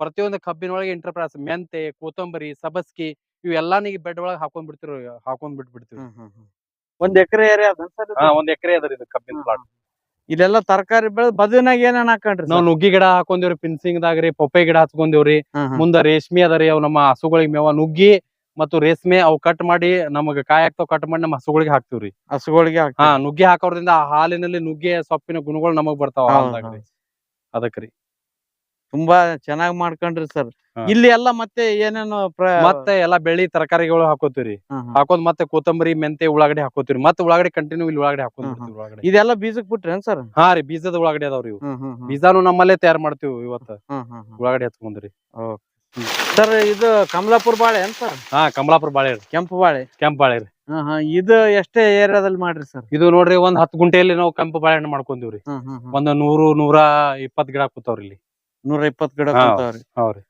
ಪ್ರತಿಯೊಂದು ಕಬ್ಬಿನೊಳಗೆ ಎಂಟರ್ಪ್ರೈಸ್ ಮೆಂತೆ ಕೊತ್ತಂಬರಿ ಸಬಸ್ಕಿ ಇವೆಲ್ಲಾನು ಬೆಡ್ ಒಳಗೆ ಹಾಕೊಂಡ್ ಬಿಡ್ತಿರು ಹಾಕೊಂಡ್ ಬಿಟ್ಬಿಡ್ತೀವಿ. ಒಂದ್ ಎಕರೆ ಏರಿಯಾ ಅದ ಸರ್ ಹಾ ಒಂದ್ ಎಕರೆ ಅದರಿ ಇದು ಕಬ್ಬಿನ ಪ್ಲಾಟ್ ಇಲ್ಲೆಲ್ಲ ತರಕಾರಿ ಬೆಳೆದ್ ಬದನಾಗ ಏನೇನ್ ಹಾಕೊಂಡ್ರಿ ನಾವ್ ನುಗ್ಗಿ ಗಿಡ ಹಾಕೊಂಡಿವ್ರಿ ಪಿನ್ಸಿಂಗ್ ದಾಗ ರೀ ಪೊಪ್ಪೆ ಗಿಡ ಹಚ್ಕೊಂಡಿವ್ರಿ ಮುಂದ ರೇಷ್ಮೆ ಅದರಿ ಅವ್ ನಮ್ಮ ಹಸುಗಳಿಗೆ ಮೇವ ನುಗ್ಗಿ ಮತ್ತು ರೇಷ್ಮೆ ಅವು ಕಟ್ ಮಾಡಿ ನಮಗ್ ಕಾಯಿ ಕಟ್ ಮಾಡಿ ನಮ್ಮ ಹಸುಗಳಿಗೆ ಹಾಕ್ತಿವ್ರಿ. ಹಸುಗಳಿಗೆ ಹಾ ನುಗ್ಗಿ ಹಾಕೋದ್ರಿಂದ ಆ ಹಾಲಿನಲ್ಲಿ ನುಗ್ಗೆ ಸೊಪ್ಪಿನ ಗುಣಗಳು ನಮಗ್ ಬರ್ತಾವ ಅದಕ್ರಿ ತುಂಬಾ ಚೆನ್ನಾಗಿ ಮಾಡ್ಕೊಂಡ್ರಿ ಸರ್. ಇಲ್ಲಿ ಎಲ್ಲ ಮತ್ತೆ ಏನೇನು ಮತ್ತೆ ಎಲ್ಲಾ ಬೆಳ್ಳಿ ತರಕಾರಿಗಳು ಹಾಕೋತೀವ್ರಿ ಹಾಕೋದ್. ಮತ್ತೆ ಕೊತ್ತಂಬರಿ ಮೆಂತೆ ಉಳ್ಳಾಗಡ್ಡಿ ಹಾಕೋತೀರಿ. ಮತ್ತೆ ಉಳ್ಳಾಗಡ್ಡಿ ಕಂಟಿನ್ಯೂ ಇಲ್ಲಿ ಉಳ್ಳಾಗಡ್ಡಿ ಹಾಕೋತೀವಿ ಇದೆಲ್ಲ ಬೀಜಕ್ ಬಿಟ್ರೇನ್ ಸರ್? ಹಾ ರೀ ಬೀಜದ ಉಳ್ಳಾಗಡ್ಡಿ ಅದಾವ್ರಿ ಇವು. ಬೀಜಾನು ನಮ್ಮಲ್ಲೇ ತಯಾರ್ ಮಾಡ್ತೀವಿ ಇವತ್ತ. ಉಳ್ಳಾಗಡ್ಡಿ ಹಚ್ಕೊಂಡ್ರಿ ಸರ್ ಇದು ಕಮಲಾಪುರ ಬಾಳೆ ಏನ್ ಸರ್? ಹಾ ಕಮಲಾಪುರ ಬಾಳೆ ರೀ. ಕೆಂಪು ಬಾಳೆ. ಕೆಂಪು ಬಾಳೆ ರೀ. ಇದು ಎಷ್ಟೇ ಏರಿಯಾದಲ್ಲಿ ಮಾಡ್ರಿ ಸರ್? ಇದು ನೋಡ್ರಿ ಒಂದ್ ಹತ್ತು ಗುಂಟೆಯಲ್ಲಿ ನಾವು ಕೆಂಪು ಬಾಳೆಹಣ್ಣು ಮಾಡ್ಕೊಂತೀವ್ರಿ. ಒಂದ್ ನೂರು ನೂರ ಇಪ್ಪತ್ ಗಿಡ ಕೂತಾವ್ರಿ ಇಲ್ಲಿ. ನೂರ ಇಪ್ಪತ್ ಗಿಡ ಕುಂತಾವ್ರಿ ಹೌದ್ರಿ.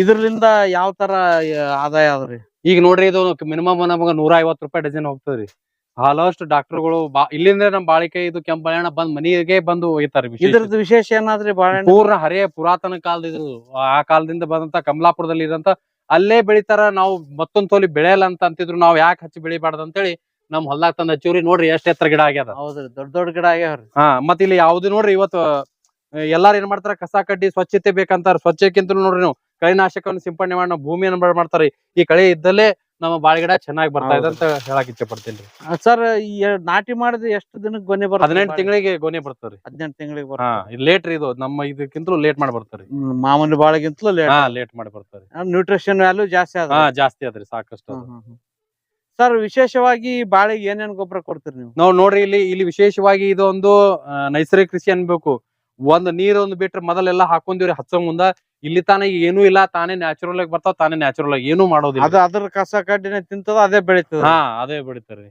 ಇದ್ರಲಿಂದ ಯಾವ ತರ ಆ, ಆದಾಯ ಅದ್ರಿ ಈಗ ನೋಡ್ರಿ ಇದು ಮಿನಿಮಮ್ ನಮಗ ನೂರ ಐವತ್ ರೂಪಾಯಿ ಡಜನ್ ಹೋಗ್ತದ್ರಿ. ಹಲವಷ್ಟು ಡಾಕ್ಟರ್ಗಳು ಬಾ ಇಲ್ಲಿಂದ ನಮ್ ಬಾಳಿಕೆ ಇದು ಕೆಂಪ್ ಬಾಳೆಹಣ್ಣ ಬಂದ್ ಮನಿಗೆ ಬಂದು ಒಯ್ತಾರ ಇದ್ರದ್ದು ವಿಶೇಷ ಏನಾದ್ರಿ ಬಾಳೆಹಣ್ಣು? ಪೂರ್ಣ ಹರೆಯ ಪುರಾತನ ಕಾಲದ ಇದು ಆ ಕಾಲದಿಂದ ಬಂದಂತ ಕಮಲಾಪುರದಲ್ಲಿ ಇರಂತ ಅಲ್ಲೇ ಬೆಳಿತಾರ ನಾವು ಮತ್ತೊಂದ್ ತೋಲಿ ಬೆಳೆಯಲ್ಲ ಅಂತ ಅಂತಿದ್ರು ನಾವ್ ಯಾಕೆ ಹಚ್ಚಿ ಬೆಳಿಬಾರ್ದು ಅಂತೇಳಿ ನಮ್ ಹೊಲ್ದಾಗ ತಂದ ಹಚ್ಚಿವ್ರಿ. ನೋಡ್ರಿ ಎಷ್ಟ್ ಎತ್ತರ ಗಿಡ ಆಗ್ಯದ. ಹೌದ್ರಿ ದೊಡ್ಡ ದೊಡ್ಡ ಗಿಡ ಆಗ್ಯಾವ್ರಿ. ಹಾ ಮತ್ ಇಲ್ಲಿ ಯಾವ್ದು ನೋಡ್ರಿ ಇವತ್ತು ಎಲ್ಲಾರು ಏನ್ ಮಾಡ್ತಾರ? ಕಸ ಕಡ್ಡಿ ಸ್ವಚ್ಛತೆ ಬೇಕಂತಾರ. ಸ್ವಚ್ಛಕ್ಕಿಂತ ನೋಡ್ರಿ ನಾವು ಕಳೆನಾಶಕವನ್ನು ಸಿಂಪಡಣೆ ಮಾಡೋ ನಾವು ಭೂಮಿಯನ್ನು ಮಾಡ್ತಾರೆ. ಈ ಕಳೆ ಇದ್ದಲ್ಲೇ ನಮ್ಮ ಬಾಳೆ ಗಿಡ ಚೆನ್ನಾಗಿ ಬರ್ತಾ ಇದೆ ಅಂತ ಹೇಳಕ್ ಇಚ್ಛೆ ಪಡ್ತೀನಿ ಸರ್ ಈ ನಾಟಿ ಮಾಡಿದ್ರೆ ಎಷ್ಟು ದಿನಕ್ಕೆ ಗೊನೆ ಬರ್ತದೆ ಹದಿನೆಂಟು ತಿಂಗಳಿಗೆ ಗೊನೆ ಬರ್ತಾವ್ರಿ ಹದಿನೆಂಟು ತಿಂಗಳಿಗೆ ಹಾ ಬರುತ್ತೆ ಲೇಟ್ ರೀ ಇದು. ನಮ್ಮ ಇದಕ್ಕಿಂತಲೂ ಲೇಟ್ ಮಾಡಿ ಬರ್ತಾರೆ ಮಾಮೂಲಿ ಬಾಳೆಗಿಂತಲೂ ಲೇಟ್ ಲೇಟ್ ಮಾಡಿ ಬರ್ತಾರೆ ನ್ಯೂಟ್ರಿಷನ್ ವ್ಯಾಲ್ಯೂ ಜಾಸ್ತಿ ಅದ ಜಾಸ್ತಿ ಅದ್ರಿ ಸಾಕಷ್ಟು. ಸರ್ ವಿಶೇಷವಾಗಿ ಬಾಳೆಗೆ ಏನೇನ್ ಗೊಬ್ಬರ ಕೊಡ್ತೀರಿ ನೀವು? ನಾವು ನೋಡ್ರಿ ಇಲ್ಲಿ ಇಲ್ಲಿ ವಿಶೇಷವಾಗಿ ಇದೊಂದು ನೈಸರ್ಗಿಕ ಕೃಷಿ ಅನ್ಬೇಕು. ಒಂದ್ ನೀರ್ ಒಂದ್ ಬಿಟ್ರೆ ಮೊದಲೆಲ್ಲ ಹಾಕೊಂಡಿವ್ರಿ ಹಚ್ಚೋ ಮುಂದ. ಇಲ್ಲಿ ತಾನೇ ಏನು ಇಲ್ಲ ತಾನೇ ನ್ಯಾಚುರಲ್ ಆಗಿ ಬರ್ತಾವ ತಾನೇ ನ್ಯಾಚುರಲ್ ಆಗಿ ಏನು ಮಾಡೋದಿಲ್ಲ. ಅದು ಅದ್ರ ಕಸ ಕಡ್ಡಿನ ತಿಂತದ ಅದೇ ಬೆಳಿತದ. ಹಾ ಅದೇ ಬೆಳಿತಾರ್ರಿ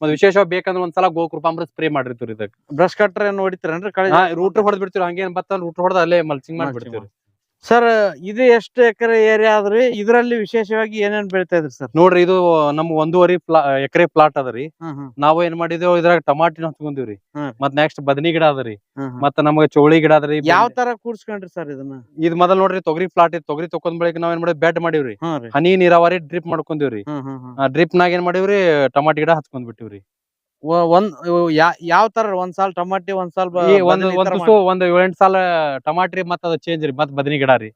ಮತ್ ವಿಶೇಷವಾಗಿ ಬೇಕಂದ್ರೆ ಒಂದ್ಸಲ ಗೋಕೃಪಾಮೃತ ಸ್ಪ್ರೇ ಮಾಡಿರ್ತೀವ್ರಿ ಇದಕ್ಕೆ ಬ್ರಷ್ ಕಟ್ರ ಏನ್ ಹೊಡಿತೀರೇನ್ರಿ ಕಳೆ? ಹಾ ರೂಟ್ ಹೊಡೆದ್ ಬಿಡ್ತೀವಿ ಹಂಗೇನ್ ಬತ್ತ ರೂಟ್ ಹೊಡೆದ ಅಲ್ಲೇ ಮಲ್ಚಿಂಗ್ ಮಾಡಿ Mulching ಬಿಡ್ತೀವಿ ಸರ್ ಇದು ಎಷ್ಟು ಎಕರೆ ಏರಿಯಾ ಆದ್ರಿ? ಇದರಲ್ಲಿ ವಿಶೇಷವಾಗಿ ಏನೇನ್ ಬೆಳಿತಾ ಇದ್ರಿ ಸರ್? ನೋಡ್ರಿ ಇದು ನಮ್ ಒಂದೂವರೆ ಪ್ಲಾ ಎಕರೆ ಪ್ಲಾಟ್ ಅದರಿ ನಾವು ಏನ್ ಮಾಡಿದೇವ್ ಇದ್ರಾಗ ಟಮಾಟಿನ ಹಚ್ಕೊಂಡಿವ್ರಿ. ಮತ್ ನೆಕ್ಸ್ಟ್ ಬದನಿ ಗಿಡ ಅದರಿ ಮತ್ತ ನಮಗ ಚೌಳಿ ಗಿಡ ಅದರಿ ಯಾವ ತರ ಕೂಡ್ಸ್ಕೊಂಡ್ರಿ ಸರ್ ಇದನ್ನ? ಇದ್ ಮೊದಲ್ ನೋಡ್ರಿ ತೊಗರಿ ಪ್ಲಾಟ್ ಇದ್ ತೊಗರಿ ತಕೊಂಡ್ ಬಳಿಕ ನಾವ್ ಏನ್ ಮಾಡಿ ಬೆಡ್ ಮಾಡಿವ್ರಿ. ಹನಿ ನೀರಾವರಿ ಡ್ರಿಪ್ ಮಾಡ್ಕೊಂಡಿವ್ರಿ. ಡ್ರಿಪ್ ನಾಗ ಏನ್ ಮಾಡಿವ್ರಿ ಟಮಾಟಿ ಗಿಡ ಹಚ್ಕೊಂಡ್ ಬಿಟ್ಟಿವ್ರಿ. ಒಂದ್ ಯಾವ ತರ ಒಂದ್ ಸಾಲ್ ಟಮಾಟಿ ಒಂದ್ ಸಾಲ್ ಒಂದ್ ಒಂದ್ ಏಳೆಂಟ್ ಸಾಲ ಟಮಾಟಿ ಮತ್ತ ಅದ ಚೇಂಜ್ ರೀ ಮತ್ ಬದನಿ ಗಿಡ ರೀ.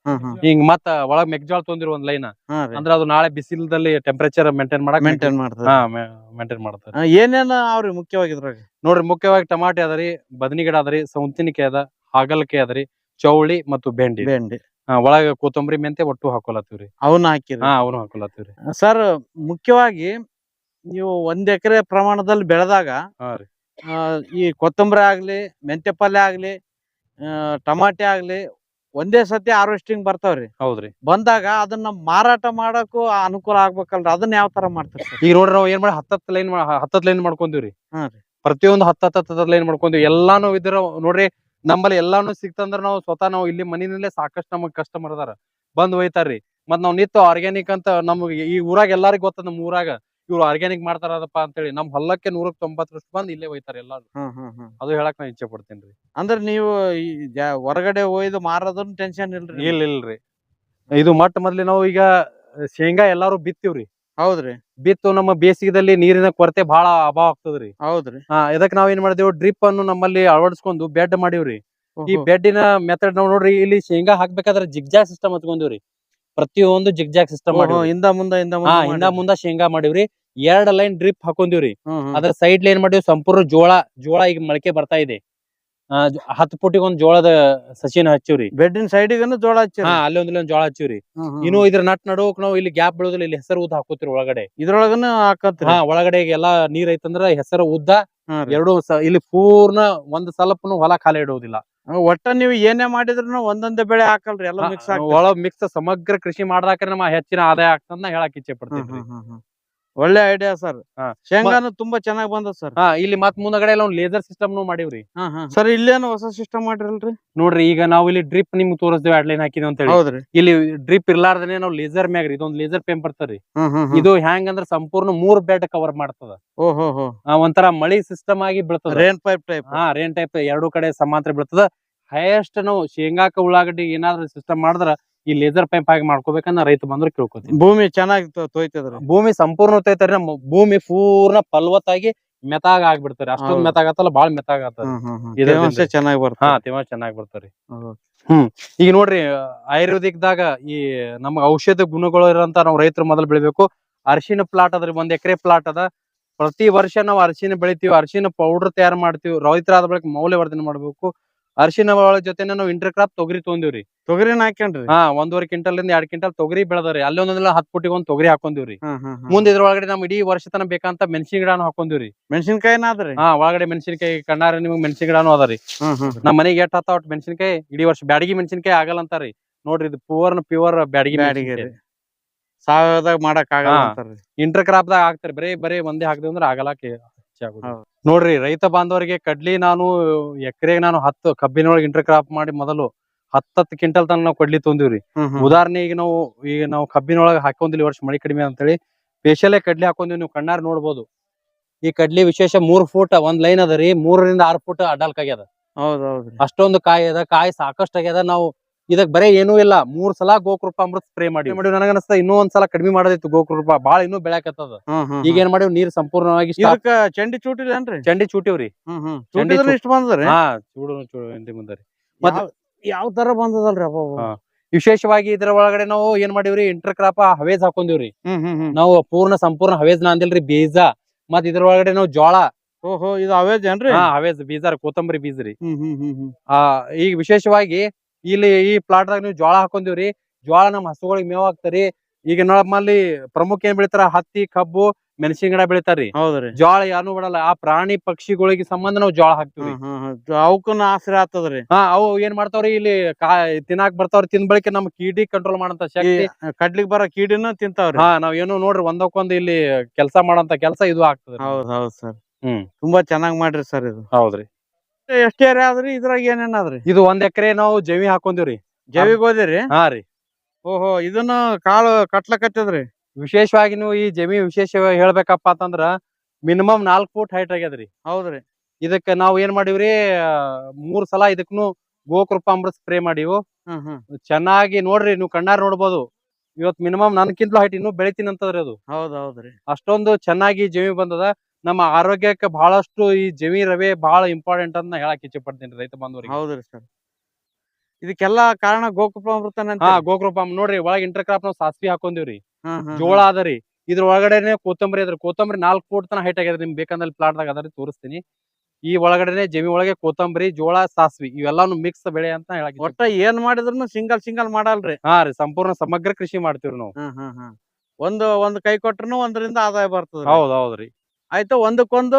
ಹಿಂಗ ಮತ್ತ ಒಳಗ್ ಮೆಕ್ಜೋಳ ತೊಂದಿರಿ ಒಂದ್ ಲೈನ್ ಅಂದ್ರ ಅದು ನಾಳೆ ಬಿಸಿಲದಲ್ಲಿ ಟೆಂಪರೇಚರ್ ಮೇಂಟೈನ್ ಮಾಡಕ್ ಮೇಂಟೈನ್ ಮಾಡ್ತಾರೆ ಮೇಂಟೈನ್ ಮಾಡ್ತಾರೆ ಏನೇನ ಅವ್ರಿ ಮುಖ್ಯವಾಗಿ ಇದ್ರಾಗ? ನೋಡ್ರಿ ಮುಖ್ಯವಾಗಿ ಟಮಾಟಿ ಅದರಿ ಬದನಿ ಗಿಡ ಅದರಿ ಸೌಂತಿನಿಕಾಯಿ ಅದ ಹಾಗಲಕಾಯಿ ಅದರಿ ಚೌಳಿ ಮತ್ತು ಬೆಂಡಿ. ಬೆಂಡಿ. ಒಳಗ ಕೊತ್ತಂಬರಿ ಮೆಂತೆ ಒಟ್ಟು ಹಾಕೊಲತ್ತೀವ್ರಿ. ಅವನ್ನ ಹಾಕಿ ಹಾ ಅವನು ಹಾಕೊಲತ್ತೀವ್ರಿ. ಸರ್ ಮುಖ್ಯವಾಗಿ ನೀವು ಒಂದ್ ಎಕರೆ ಪ್ರಮಾಣದಲ್ಲಿ ಬೆಳೆದಾಗ ಹಾ ರೀ. ಆ, ಈ ಕೊತ್ತಂಬರಿ ಆಗ್ಲಿ ಮೆಂತೆ ಪಲ್ಯ ಆಗ್ಲಿ ಆ, ಟಮಾಟೆ ಆಗ್ಲಿ ಒಂದೇ ಸತಿ ಹಾರ್ವೆಸ್ಟಿಂಗ್ ಬರ್ತಾವ್ರಿ. ಹೌದ್ರಿ ಬಂದಾಗ ಅದನ್ನ ಮಾರಾಟ ಮಾಡಕ್ಕೂ ಅನುಕೂಲ ಆಗ್ಬೇಕಲ್ರಿ. ಅದನ್ನ ಯಾವ ತರ ಮಾಡ್ತಾರೆ ಸರ್? ಈಗ ನೋಡ್ರಿ ನಾವ್ ಏನ್ ಮಾಡಿ ಹತ್ತತ್ ಲೈನ್ ಹತ್ತತ್ ಲೈನ್ ಮಾಡ್ಕೊಂತೀವ್ರಿ ಹಾ ರೀ. ಪ್ರತಿಯೊಂದು ಹತ್ತ ಹತ್ತ ಲೈನ್ ಮಾಡ್ಕೊಂತೀವಿ ಎಲ್ಲಾನು ಇದ್ರ ನೋಡ್ರಿ ನಮ್ಮಲ್ಲಿ ಎಲ್ಲಾನು ಸಿಕ್ತಂದ್ರ ನಾವು ಸ್ವತಃ ನಾವು ಇಲ್ಲಿ ಮನಿನಲ್ಲೇ ಸಾಕಷ್ಟು ನಮಗ್ ಕಸ್ಟಮರ್ ಅದಾರ. ಬಂದ್ ಒಯ್ತಾರ್ರಿ. ಮತ್ ನಾವ್ ನಿತ್ಯ ಆರ್ಗ್ಯಾನಿಕ್ ಅಂತ ನಮ್ಗೆ ಈ ಊರಾಗ ಎಲ್ಲಾರಿಗೂ ಗೊತ್ತದ ನಮ್ ಊರಾಗ. ಇವ್ರು ಆರ್ಗ್ಯಾನಿಕ್ ಮಾಡ್ತಾರಪ್ಪ ಅಂತೇಳಿ ನಮ್ ಹೊಲಕ್ಕೆ ನೂರಕ್ ತೊಂಬತ್ತರಷ್ಟು ಬಂದ್ ಇಲ್ಲೇ ಹೋಯ್ತಾರೆ ಎಲ್ಲಾರು. ಹ್ಮ್ ಹ್ಮ್ ಹ್ಮ್. ಅದು ಹೇಳಕ್ ನಾ ಇಚ್ಛೆ ಪಡ್ತೇನ್ರಿ ಅಂದ್ರೆ ನೀವು ಈ ಜಾ- ಹೊರಗಡೆ ಒಯ್ದು ಮಾರೋದನ್ನ ಟೆನ್ಷನ್ ಇಲ್ರಿ ಇಲ್ಲ ಇಲ್ರಿ. ಇದು ಮೊಟ್ಟ ಮೊದ್ಲಿ ನಾವು ಈಗ ಶೇಂಗಾ ಎಲ್ಲಾರು ಬಿತ್ತೀವ್ರಿ ಹೌದ್ರಿ. ಬಿತ್ತು ನಮ್ಮ ಬೇಸಿಗೆದಲ್ಲಿ ನೀರಿನ ಕೊರತೆ ಬಹಳ ಅಭಾವ ಆಗ್ತದ್ರಿ ಹೌದ್ರಿ. ಹಾ ಇದಕ್ ನಾವ್ ಏನ್ ಮಾಡಿದೇವು ಡ್ರಿಪ್ ಅನ್ನು ನಮ್ಮಲ್ಲಿ ಅಳವಡಿಸ್ಕೊಂಡು ಬೆಡ್ ಮಾಡಿವ್ರಿ ಈ. ಬೆಡ್ಡಿನ ಮೆಥಡ್ ನಾವ್ ನೋಡ್ರಿ ಇಲ್ಲಿ ಶೇಂಗಾ ಹಾಕ್ಬೇಕಾದ್ರೆ ಜಿಗ್ಜಾ ಸಿಸ್ಟಮ್ ಹಚ್ಕೊಂಡಿವ್ರಿ ಪ್ರತಿಯೊಂದು ಜಿಗ್ ಜಾಗ್ ಸಿಸ್ಟಮ್ ಹಿಂದ ಮುಂದ ಹಿಂದ ಹಾ ಮುಂದ ಹಿಂದ ಮುಂದ ಶೇಂಗಾ ಮಾಡಿವ್ರಿ. ಎರಡ್ ಲೈನ್ ಡ್ರಿಪ್ ಹಾಕೊಂಡಿವ್ರಿ. ಅದ್ರ ಸೈಡ್ ಲೈನ್ ಮಾಡಿವಿ ಸಂಪೂರ್ಣ ಜೋಳ ಜೋಳ ಈಗ ಮೊಳಕೆ ಬರ್ತಾ ಇದೆ. ಹತ್ತು ಪುಟಿಗೆ ಒಂದ್ ಜೋಳದ ಸಸಿನ ಹಚ್ಚಿವ್ರಿ. ಬೆಡ್ಡಿನ ಸೈಡ್ ಜೋಳ ಹಚ್ಚಿ ಹಾ ಅಲ್ಲಿ ಒಂದ್ ಜೋಳ ಹಚ್ಚಿವ್ರಿ. ಇನ್ನು ಇದ್ರ ನಟ್ ನಡುವಕ್ ನಾವು ಇಲ್ಲಿ ಗ್ಯಾಪ್ ಬೀಳೋದಿಲ್ಲ ಇಲ್ಲಿ ಹೆಸರು ಉದ್ದ ಹಾಕೋತಿರಿ ಒಳಗಡೆ. ಇದ್ರೊಳಗನ ಹಾಕತ್ರಿ. ಹಾ ಒಳಗಡೆ ಎಲ್ಲಾ ನೀರ್ ಐತಂದ್ರ ಹೆಸರು ಉದ್ದ ಎರಡು ಇಲ್ಲಿ ಪೂರ್ಣ ಒಂದ್ ಸಲಪನು ಹೊಲ ಖಾಲಿ ಇಡುವುದಿಲ್ಲ ಒಟ್ಟ ನೀವು ಏನೇ ಮಾಡಿದ್ರು ಒಂದೊಂದೇ ಬೆಳೆ ಹಾಕಲ್ರಿ ಎಲ್ಲ ಮಿಕ್ಸ್ ಒಳ ಮಿಕ್ಸ್ ಸಮಗ್ರ ಕೃಷಿ ಮಾಡ್ದಾಕ್ರೆ ನಮ್ಮ ಹೆಚ್ಚಿನ ಆದಾಯ ಆಗ್ತದ ಹೇಳಕ್ ಇಚ್ಛೆ ಪಡ್ತೀನಿ ಒಳ್ಳೆ ಐಡಿಯಾ ಸರ್ ಹಾ. ಶೇಂಗಾನು ತುಂಬಾ ಚೆನ್ನಾಗಿ ಬಂದ ಸರ್ ಹಾ ಇಲ್ಲಿ ಮತ್ ಮುಂದಗಡೆ ಎಲ್ಲ ಒಂದ್ ಲೇಸರ್ ಸಿಸ್ಟಮ್ ಮಾಡಿವ್ರಿ. ಸರ್ ಇಲ್ಲೇನು ಹೊಸ ಸಿಸ್ಟಮ್ ಮಾಡಿರಲ್ರಿ? ನೋಡ್ರಿ ಈಗ ನಾವು ಇಲ್ಲಿ ಡ್ರಿಪ್ ನಿಮ್ಗೆ ತೋರಿಸ್ದೇವೆ ಎರಡ್ ಲೈನ್ ಹಾಕಿದೇವ್ ಅಂತ ಹೇಳಿ ಹೌದ್ರಿ. ಇಲ್ಲಿ ಡ್ರಿಪ್ ಇರ್ಲಾರ್ದನೆ ನಾವು ಲೇಸರ್ ಮ್ಯಾಗ್ರಿ ಇದೊಂದ್ ಲೇಸರ್ ಪೇಂಪ್ ಬರ್ತಾರ ಹ್ಮ್. ಇದು ಹ್ಯಾಂಗ್ ಅಂದ್ರ ಸಂಪೂರ್ಣ ಮೂರ್ ಬೆಡ್ ಕವರ್ ಮಾಡ್ತದ. ಓಹೋ ಆ, ಒಂಥರ ಮಳಿ ಸಿಸ್ಟಮ್ ಆಗಿ ಬೀಳ್ತದ. ರೇನ್ ಪೈಪ್ ಟೈಪ್ ಹಾ ರೇನ್ ಟೈಪ್ ಎರಡು ಕಡೆ ಸಮಾಂತರ ಬೀಳ್ತದ. ಹೈಯೆಸ್ಟ್ ನಾವು ಶೇಂಗಾಕ ಉಳ್ಳಾಗಡ್ಡಿ ಏನಾದ್ರು ಸಿಸ್ಟಮ್ ಮಾಡಿದ್ರ ಈ ಲೇಸರ್ ಪೈಪ್ ಆಗಿ ಮಾಡ್ಕೋಬೇಕನ್ನ ರೈತ ಬಂದ್ರೆ ಕೇಳ್ಕೊತೀನಿ. ಭೂಮಿ ಚೆನ್ನಾಗಿ ತೊಯ್ತದ್ರಿ. ಭೂಮಿ ಸಂಪೂರ್ಣ ತೈತಾರಿ ನಮ್ಮ ಭೂಮಿ ಪೂರ್ಣ ಫಲವತ್ತಾಗಿ ಮೆತಾಗ ಆಗ್ಬಿಡ್ತಾರೆ ಅಷ್ಟೊಂದು. ಮೆತಾಗತ್ತಲ್ಲ ಬಾಳ ಮೆತಾಗತ್ತೆ ಚೆನ್ನಾಗಿ ಚೆನ್ನಾಗಿ ಹಾ ಬರ್ತದೆ ತೇವಾಂಶ ಚೆನ್ನಾಗಿ ಬರ್ತಾರಿ ಈಗ ನೋಡ್ರಿ ಆಯುರ್ವೇದಿಕ್ ದಾಗ ಈ ನಮ್ಗ ಔಷಧ ಗುಣಗಳು ಇರೋಂತ ನಾವು ರೈತರು ಮೊದಲು ಬೆಳಿಬೇಕು. ಅರಿಶಿನ ಪ್ಲಾಟ್ ಅದ್ರಿ ಒಂದ್ ಎಕರೆ ಪ್ಲಾಟ್ ಅದ. ಪ್ರತಿ ವರ್ಷ ನಾವು ಅರಿಶಿನ ಬೆಳಿತೀವಿ ಅರಿಶಿನ ಪೌಡರ್ ತಯಾರು ಮಾಡ್ತೀವಿ. ರೈತರಾದ ಬಳಿಕ ಮೌಲ್ಯವರ್ಧನೆ ಮಾಡ್ಬೇಕು. ಅರಿಶಿನ ಜೊತೆ ನಾವು ಇಂಟರ್ ಕ್ರಾಪ್ ತೊಗರಿ ತೊಗೊಂಡಿವ್ರಿ. ತೊಗರಿನ ಹಾಕ್ಯನ್ರಿ? ಹಾ ಒಂದೂವರೆ ಕ್ವಿಂಟಲ್ ಇಂದ ಎರಡ್ ಕ್ವಿಂಟಲ್ ತೊಗರಿ ಬೆಳದ್ರಿ ಅಲ್ಲಿ ಒಂದೊಂದಿಲ್ಲ ಹತ್ ಪುಟ್ಟಿಗೆ ಒಂದ್ ತೊಗರಿ ಹಾಕೊಂಡಿವ್ರಿ ಮುಂದೆ ಇದ್ರ ಒಳಗಡೆ ಮುಂದ್ ಇದ್ರೊಳಗಡೆ ನಮ್ ಇಡೀ ವರ್ಷ ತನ ಬೇಕಂತ ಮೆಣಸಿನ ಗಿಡನು ಹಾಕೊಂಡಿವ್ರಿ ಮೆಣಸಿನಕಾಯಿನ ಅದ್ರಿ ಹಾ ಒಳಗಡೆ ಮೆಣಸಿನಕಾಯಿ ಕಣ್ಣಾರ ನಿಮ್ಗೆ ಮೆಣಸಿನ ಗಿಡನು ಅದಾರಿ ನಮ್ ಮನೆಗೆ ಎಟ್ ಹತ್ತ ಒಟ್ಟು ಮೆಣಸಿನಕಾಯಿ? ಇಡೀ ವರ್ಷ ಬ್ಯಾಡಗಿ ಮೆಣಸಿನಕಾಯಿ ಆಗಲ್ಲ ಅಂತಾರಿ ನೋಡ್ರಿ ಇದು ಪ್ಯೂರ್ ಪ್ಯೂರ್ ಬ್ಯಾಡಗಿ ಸಾವಯವದಾಗ ಮಾಡಕ್ ಆಗಲ್ಲ ಇಂಟರ್ ಕ್ರಾಪ್ ದಾಗ ಹಾಕ್ತಾರಿ ಬರೀ ಬರೇ ಒಂದೇ ಹಾಕ್ದೇವ್ ಅಂದ್ರ ಆಗಲ್ಲ ಹೆಚ್ಚಾಗೋದು. ನೋಡ್ರಿ ರೈತ ಬಾಂಧವರಿಗೆ ಕಡ್ಲಿ ನಾನು ಎಕರೆಗೆ ನಾನು ಹತ್ತು ಕಬ್ಬಿನೊಳಗೆ ಇಂಟರ್ ಕ್ರಾಪ್ ಮಾಡಿ ಮೊದಲು ಹತ್ತತ್ತು ಕ್ವಿಂಟಲ್ ತನಕ ನಾವು ಕಡ್ಲಿ ತೊಂದಿವ್ರಿ. ಉದಾಹರಣೆ ಈಗ ನಾವು ಈಗ ನಾವು ಕಬ್ಬಿನೊಳಗೆ ಹಾಕೊಂಡಿಲ್ಲ ಈ ವರ್ಷ ಮಳಿ ಕಡಿಮೆ ಅಂತೇಳಿ. ಸ್ಪೆಷಲೇ ಕಡ್ಲಿ ಹಾಕೊಂಡಿವಿ ನೀವು ಕಣ್ಣಾರ್ ನೋಡ್ಬೋದು. ಈ ಕಡ್ಲಿ ವಿಶೇಷ ಮೂರ್ ಫೂಟ್ ಒಂದ್ ಲೈನ್ ಅದ ರೀ ಮೂರರಿಂದ ಆರ್ ಫೂಟ್ ಅಡ್ಡಲ್ಕ್ ಆಗ್ಯದ ಅಷ್ಟೊಂದು ಕಾಯಿ ಅದ ಕಾಯಿ ಸಾಕಷ್ಟು ಆಗ್ಯದ ನಾವು ಇದಕ್ ಬರೇ ಏನೂ ಇಲ್ಲ. ಮೂರ್ ಸಲ ಗೋಕೃಪ ಅಮೃತ ಸ್ಪ್ರೇ ಮಾಡಿ ಮಾಡಿ ನನಗ ಅನಸ್ತ ಇನ್ನೂ ಒಂದ್ ಸಲ ಕಡಿಮೆ ಮಾಡೋದಿತ್ತು ಗೋಕೃಪ. ಬಾಳ ಇನ್ನೂ ಬೆಳಕತ್ತದ ಈಗ ಏನ್ ಮಾಡಿವ್? ನೀರ್ ಸಂಪೂರ್ಣವಾಗಿ ಚಂಡಿ ಚೂಟಿಲೇನ್ರಿ ಚಂಡಿ ಚೂಟಿವ್ರಿ. ಚಂಡಿ ಇಷ್ಟ ಹಾ ಚೂಡು ಚೂಡು ಯಾವ- ತರ ಬಂದದಲ್ರಿ ಅಪ್ಪ. ವಿಶೇಷವಾಗಿ ಇದ್ರ ಒಳಗಡೆ ನಾವು ಏನ್ ಮಾಡಿವ್ರಿ? ಇಂಟರ್ ಕ್ರಾಪ್ ಹವೇಜ್ ಹಾಕೊಂಡಿವ್ರಿ ನಾವು ಪೂರ್ಣ ಸಂಪೂರ್ಣ ಹವೇಜ್ ನಾ ಅಂದಿಲ್ರಿ ಬೀಜ. ಮತ್ ಇದ್ರ ಒಳಗಡೆ ನಾವು ಜೋಳ ಓಹೋ ಇದು ಹವೇಜ್ ಏನ್ರಿ? ಹವೇಜ್ ಬೀಜ ಕೋತಂಬರಿ ಕೊತ್ತಂಬರಿ ಬೀಜ ರೀ. ಹ್ಮ್ ಹ್ಮ್ ಹ್ಮ್ ಹ್ಮ್. ಆ ಈಗ ವಿಶೇಷವಾಗಿ ಇಲ್ಲಿ ಈ ಪ್ಲಾಟ್ ದಾಗ ನೀವು ಜೋಳ ಹಾಕೊಂಡಿವ್ರಿ ಜೋಳ ನಮ್ಮ ಹಸುಗಳಿಗೆ ಮೇವ್ ಹಾಕ್ತಾರಿ. ಈಗ ನಮ್ಮಲ್ಲಿ ಪ್ರಮುಖ ಏನ್ ಬೆಳಿತಾರ? ಹತ್ತಿ ಕಬ್ಬು ಮೆಣಸಿನ ಗಿಡ ಬೆಳಿತಾರ್ರಿ. ಹೌದ್ರಿ. ಜೋಳ ಯಾರು ಬಿಡಲ್ಲ. ಆ ಪ್ರಾಣಿ ಪಕ್ಷಿಗಳಿಗೆ ಸಂಬಂಧ ನಾವು ಜೋಳ ಹಾಕ್ತಿವಿ ಅವಕ್ಕೂ ಆಸರೆ ಆಗ್ತದ್ರಿ. ಹಾ ಅವು ಏನ್ ಮಾಡ್ತಾವ್ರಿ? ಇಲ್ಲಿ ತಿನ್ನಾಕ್ ಬರ್ತಾವ್ರಿ. ತಿಂದ ಬಳಿಕ ನಮ್ ಕೀಡಿ ಕಂಟ್ರೋಲ್ ಮಾಡಂತ ಶಕ್ತಿ. ಕಡ್ಲಿಗ್ ಬರೋ ಕೀಡಿನ ತಿಂತಾವ್ರಿ. ಹಾ ನಾವ್ ಏನು ನೋಡ್ರಿ. ಒಂದಕ್ಕೊಂದ್ ಇಲ್ಲಿ ಕೆಲಸ ಮಾಡಂತ ಕೆಲಸ ಇದು ಆಗ್ತದೆ ಹೌದ್ ಹೌದ್ ಸರ್. ಹ್ಮ್. ತುಂಬಾ ಚೆನ್ನಾಗ್ ಮಾಡ್ರಿ ಸರ್ ಇದು. ಹೌದ್ರಿ. ಎಷ್ಟ್ ಆದ್ರಿ? ಇದ್ರಾಗ ಏನೇನಾದ್ರಿ ಇದು ಒಂದ್ ಎಕರೆ ನಾವು ಜವಿ ಹಾಕೊಂಡಿವ್ರಿ ಜವಿ ಹೋದಿರಿ? ಹಾ ರೀ. ಓಹೋ ಇದನ್ನ ಕಾಳು ಕಟ್ಲಕತ್ತದ್ರಿ? ವಿಶೇಷವಾಗಿ ನೀವು ಈ ಜಮಿ ವಿಶೇಷ ಹೇಳ್ಬೇಕಪ್ಪ ಅಂತಂದ್ರ ಮಿನಿಮಮ್ ನಾಲ್ಕ್ ಫೂಟ್ ಹೈಟ್ ಆಗ್ಯದ್ರಿ. ಹೌದ್ರಿ. ಇದಕ್ಕ ನಾವ್ ಏನ್ ಮಾಡಿವ್ರಿ? ಮೂರ್ ಸಲ ಇದಕ್ನು ಗೋಕೃಪಾಮೃತ ಸ್ಪ್ರೇ ಮಾಡಿವು. ಹ್ಮ್ ಹ್ಮ್. ಚೆನ್ನಾಗಿ ನೋಡ್ರಿ ನೀವು ಕಣ್ಣಾರ್ ನೋಡ್ಬೋದು. ಇವತ್ ಮಿನಿಮಮ್ ನನ್ಕಿಂತಲೂ ಹೈಟ್ ಇನ್ನು ಬೆಳಿತೀನಿ ಅಂತದ್ರಿ ಅದು. ಹೌದ್ ಹೌದ್ರಿ. ಅಷ್ಟೊಂದು ಚೆನ್ನಾಗಿ ಜಮಿ ಬಂದದ. ನಮ್ಮ ಆರೋಗ್ಯಕ್ಕೆ ಬಹಳಷ್ಟು ಈ ಜಮಿ ರವೆ ಬಹಳ ಇಂಪಾರ್ಟೆಂಟ್ ಅಂತ ಹೇಳಕ್ ಇಚ್ಛೆ ಪಡ್ತೀನಿ ರೈತ ಬಾಂಧವರಿಗೆ. ಹೌದ್ರಿ ಸರ್. ಇದಕ್ಕೆಲ್ಲ ಕಾರಣ ಗೋಕೃಪಾಮೃತ ಹಾ ಗೋಕೃಪಾಮ್ ನೋಡ್ರಿ ಒಳಗ್ ಇಂಟರ್ ಕ್ರಾಪ್ ನಾವು ಸಾಸ್ವಿ ಹಾಕೊಂಡಿವ್ರಿ ಜೋಳ ಅದರಿ ಇದ್ರ ಒಳಗಡೆನೆ ಕೊತ್ತಂಬರಿ ಅದ್ರಿ ಕೊತ್ತಂಬರಿ ನಾಲ್ಕು ಫೂಟ್ ತನ ಹೈಟ್ ಆಗ್ಯದ್ರಿ ನಿಮ್ ಬೇಕಂದ್ರೆ ಪ್ಲಾಟ್ ದಾಗ ಅದರಿ ತೋರಿಸ್ತೀನಿ. ಈ ಒಳಗಡೆನೆ ಜಮಿ ಒಳಗೆ ಕೊತ್ತಂಬರಿ ಜೋಳ ಸಾಸ್ವಿ ಇವೆಲ್ಲಾನು ಮಿಕ್ಸ್ ಬೆಳೆ ಅಂತ ಹೇಳಕ್ ಒಟ್ಟ ಏನ್ ಮಾಡಿದ್ರು ಸಿಂಗಲ್ ಸಿಂಗಲ್ ಮಾಡಲ್ರಿ. ಹಾ ರೀ ಸಂಪೂರ್ಣ ಸಮಗ್ರ ಕೃಷಿ ಮಾಡ್ತೀವ್ರಿ ನಾವು. ಒಂದು ಒಂದು ಒಂದ್ ಕೈ ಕೊಟ್ರು ಒಂದರಿಂದ ಆದಾಯ ಬರ್ತದ ಹೌದ್ ಹೌದ್ರಿ. ಆಯ್ತು ಒಂದಕ್ಕೊಂದು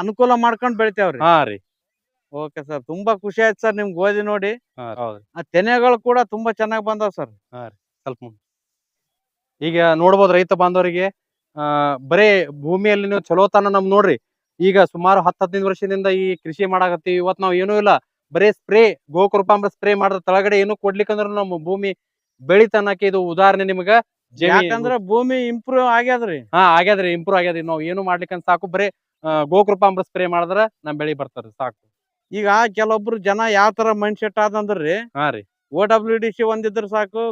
ಅನುಕೂಲ ಮಾಡ್ಕೊಂಡ್ ಬೆಳಿತೇವ್ರಿ. ಹಾ ರೀ. ಓಕೆ ಸರ್ ತುಂಬಾ ಖುಷಿ ಆಯ್ತು ಸರ್ ನಿಮ್ ಗೋಧಿ ನೋಡಿ. ಆ ತೆನೆಗಳು ಕೂಡ ತುಂಬಾ ಚೆನ್ನಾಗಿ ಬಂದಾವ್ ಸರ್. ಸ್ವಲ್ಪ ಈಗ ನೋಡ್ಬೋದು ರೈತ ಬಾಂಧವರಿಗೆ ಆ ಬರೇ ಭೂಮಿಯಲ್ಲಿ ನೀವು ಚಲೋತನ ನಮ್ ನೋಡ್ರಿ. ಈಗ ಸುಮಾರು ಹತ್ತು ಹದಿನೈದು ವರ್ಷದಿಂದ ಈ ಕೃಷಿ ಮಾಡಾಕತ್ತೀವಿ. ಇವತ್ ನಾವ್ ಏನೂ ಇಲ್ಲ. ಬರೇ ಸ್ಪ್ರೇ ಗೋಕೃಪಾಂಬ್ರ ಸ್ಪ್ರೇ ಮಾಡಿದ ತಳಗಡೆ ಏನು ಕೊಡ್ಲಿಕ್ಕಂದ್ರ ನಮ್ಮ ಭೂಮಿ ಬೆಳಿತನಕ್ಕೆ ಇದು ಉದಾಹರಣೆ ನಿಮ್ಗ. ಯಾಕಂದ್ರ ಭೂಮಿ ಇಂಪ್ರೂವ್ ಆಗ್ಯಾದ್ರಿ. ಹಾ ಆಗ್ಯಾದ್ರಿ ಇಂಪ್ರೂವ್ ಆಗ್ಯಾದ್ರಿ. ನಾವ್ ಏನು ಮಾಡ್ಲಿಕ್ಕಂತ ಸಾಕು. ಬರೀ ಗೋಕೃಪ ಅಂಬ್ರ ಸ್ಪ್ರೇ ಮಾಡಿದ್ರ ನಮ್ ಬೆಳಿ ಬರ್ತಾರ ಸಾಕು. ಈಗ ಕೆಲವೊಬ್ರು ಜನ ಯಾವ ತರ ಮೈಂಡ್ ಸೆಟ್ ಆದಂದ್ರಿ? ಹಾ ರೀ. ಓ ಡಬ್ಲ್ಯೂ ಡಿ ಸಿ ಒಂದಿದ್ರ ಸಾಕು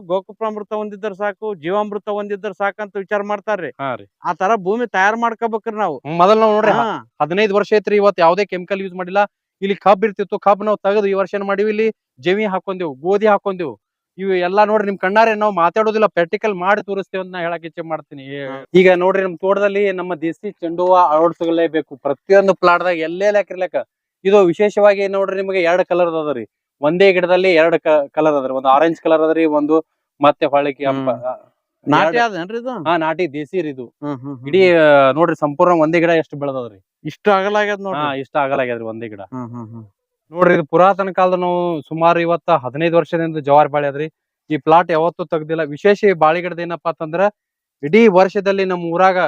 ಅಮೃತ ಒಂದಿದ್ರ ಸಾಕು ಜೀವಾಮೃತ ಒಂದಿದ್ರ ಸಾಕಂತ ವಿಚಾರ ಮಾಡ್ತಾರ್ರಿ. ಹಾ ರೀ. ಆ ತರ ಭೂಮಿ ತಯಾರ್ ಮಾಡ್ಕೋಬೇಕ್ರಿ ನಾವು. ಮೊದಲ್ ನಾವ್ ನೋಡ್ರಿ ಹದಿನೈದು ವರ್ಷ ಐತ್ರಿ ಇವತ್ತು ಯಾವ್ದೇ ಕೆಮಿಕಲ್ ಯೂಸ್ ಮಾಡಿಲ್ಲ. ಇಲ್ಲಿ ಕಬ್ ಇರ್ತಿತ್ತು ಕಬ್ ನಾವು ತೆಗೆದು ಈ ವರ್ಷ ಏನ್ ಮಾಡಿವಿ ಇಲ್ಲಿ? ಜಮಿ ಹಾಕೊಂಡೆವು ಗೋಧಿ ಹಾಕೊಂಡೆವು. ಇವು ಎಲ್ಲಾ ನೋಡ್ರಿ ನಿಮ್ ಕಣ್ಣಾರೆ ನಾವು ಮಾತಾಡೋದಿಲ್ಲ ಪ್ರಾಕ್ಟಿಕಲ್ ಮಾಡಿ ತೋರಿಸ್ತೇವೆ ಅಂತ ನಾ ಹೇಳಕ್ ಇಚ್ಛೆ ಮಾಡ್ತೀನಿ. ಈಗ ನೋಡ್ರಿ ನಮ್ ತೋಟದಲ್ಲಿ ನಮ್ಮ ದೇಸಿ ಚೆಂಡು ಹೂವ ಅಳವಡಿಸಲೇಬೇಕು ಪ್ರತಿಯೊಂದು ಪ್ಲಾಟ್ ದಾಗ ಎಲ್ಲೇ ಹಾಕಿರ್ಲಕ್ಕ ಇದು ವಿಶೇಷವಾಗಿ ನೋಡ್ರಿ ನಿಮಗೆ ಎರಡು ಕಲರ್ ಅದರಿ ಒಂದೇ ಗಿಡದಲ್ಲಿ ಎರಡು ಕಲರ್ ಅದ್ರಿ ಒಂದು ಆರೆಂಜ್ ಕಲರ್ ಅದರಿ ಒಂದು ಮತ್ತೆ ಹೊಳಕಿ ನಾಟಿ ಎರಡು- ಅದೇನ್ರಿ ಇದು? ಹಾ ನಾಟಿ ದೇಸಿ ರೀ ಇದು. ಇಡೀ ನೋಡ್ರಿ ಸಂಪೂರ್ಣ ಒಂದೇ ಗಿಡ ಎಷ್ಟು ಬೆಳದದ್ರಿ. ಇಷ್ಟ ಆಗಲಾಗ್ಯದ ನೋಡ್ರಿ. ಇಷ್ಟ ಆಗಲಾಗ್ಯದ್ರಿ ಒಂದೇ ಗಿಡ. ನೋಡ್ರಿ ಇದು ಪುರಾತನ ಕಾಲದ ನಾವು ಸುಮಾರು ಇವತ್ತ ಹದಿನೈದು ವರ್ಷದಿಂದ ಜವಾರಿ ಬಾಳೆ ಅದ್ರಿ. ಈ ಪ್ಲಾಟ್ ಯಾವತ್ತೂ ತೆಗ್ದಿಲ್ಲ. ವಿಶೇಷ ಈ ಬಾಳೆ ಗಿಡದ ಏನಪ್ಪಾ ಅಂತಂದ್ರ ಇಡೀ ವರ್ಷದಲ್ಲಿ ನಮ್ಮ ಊರಾಗ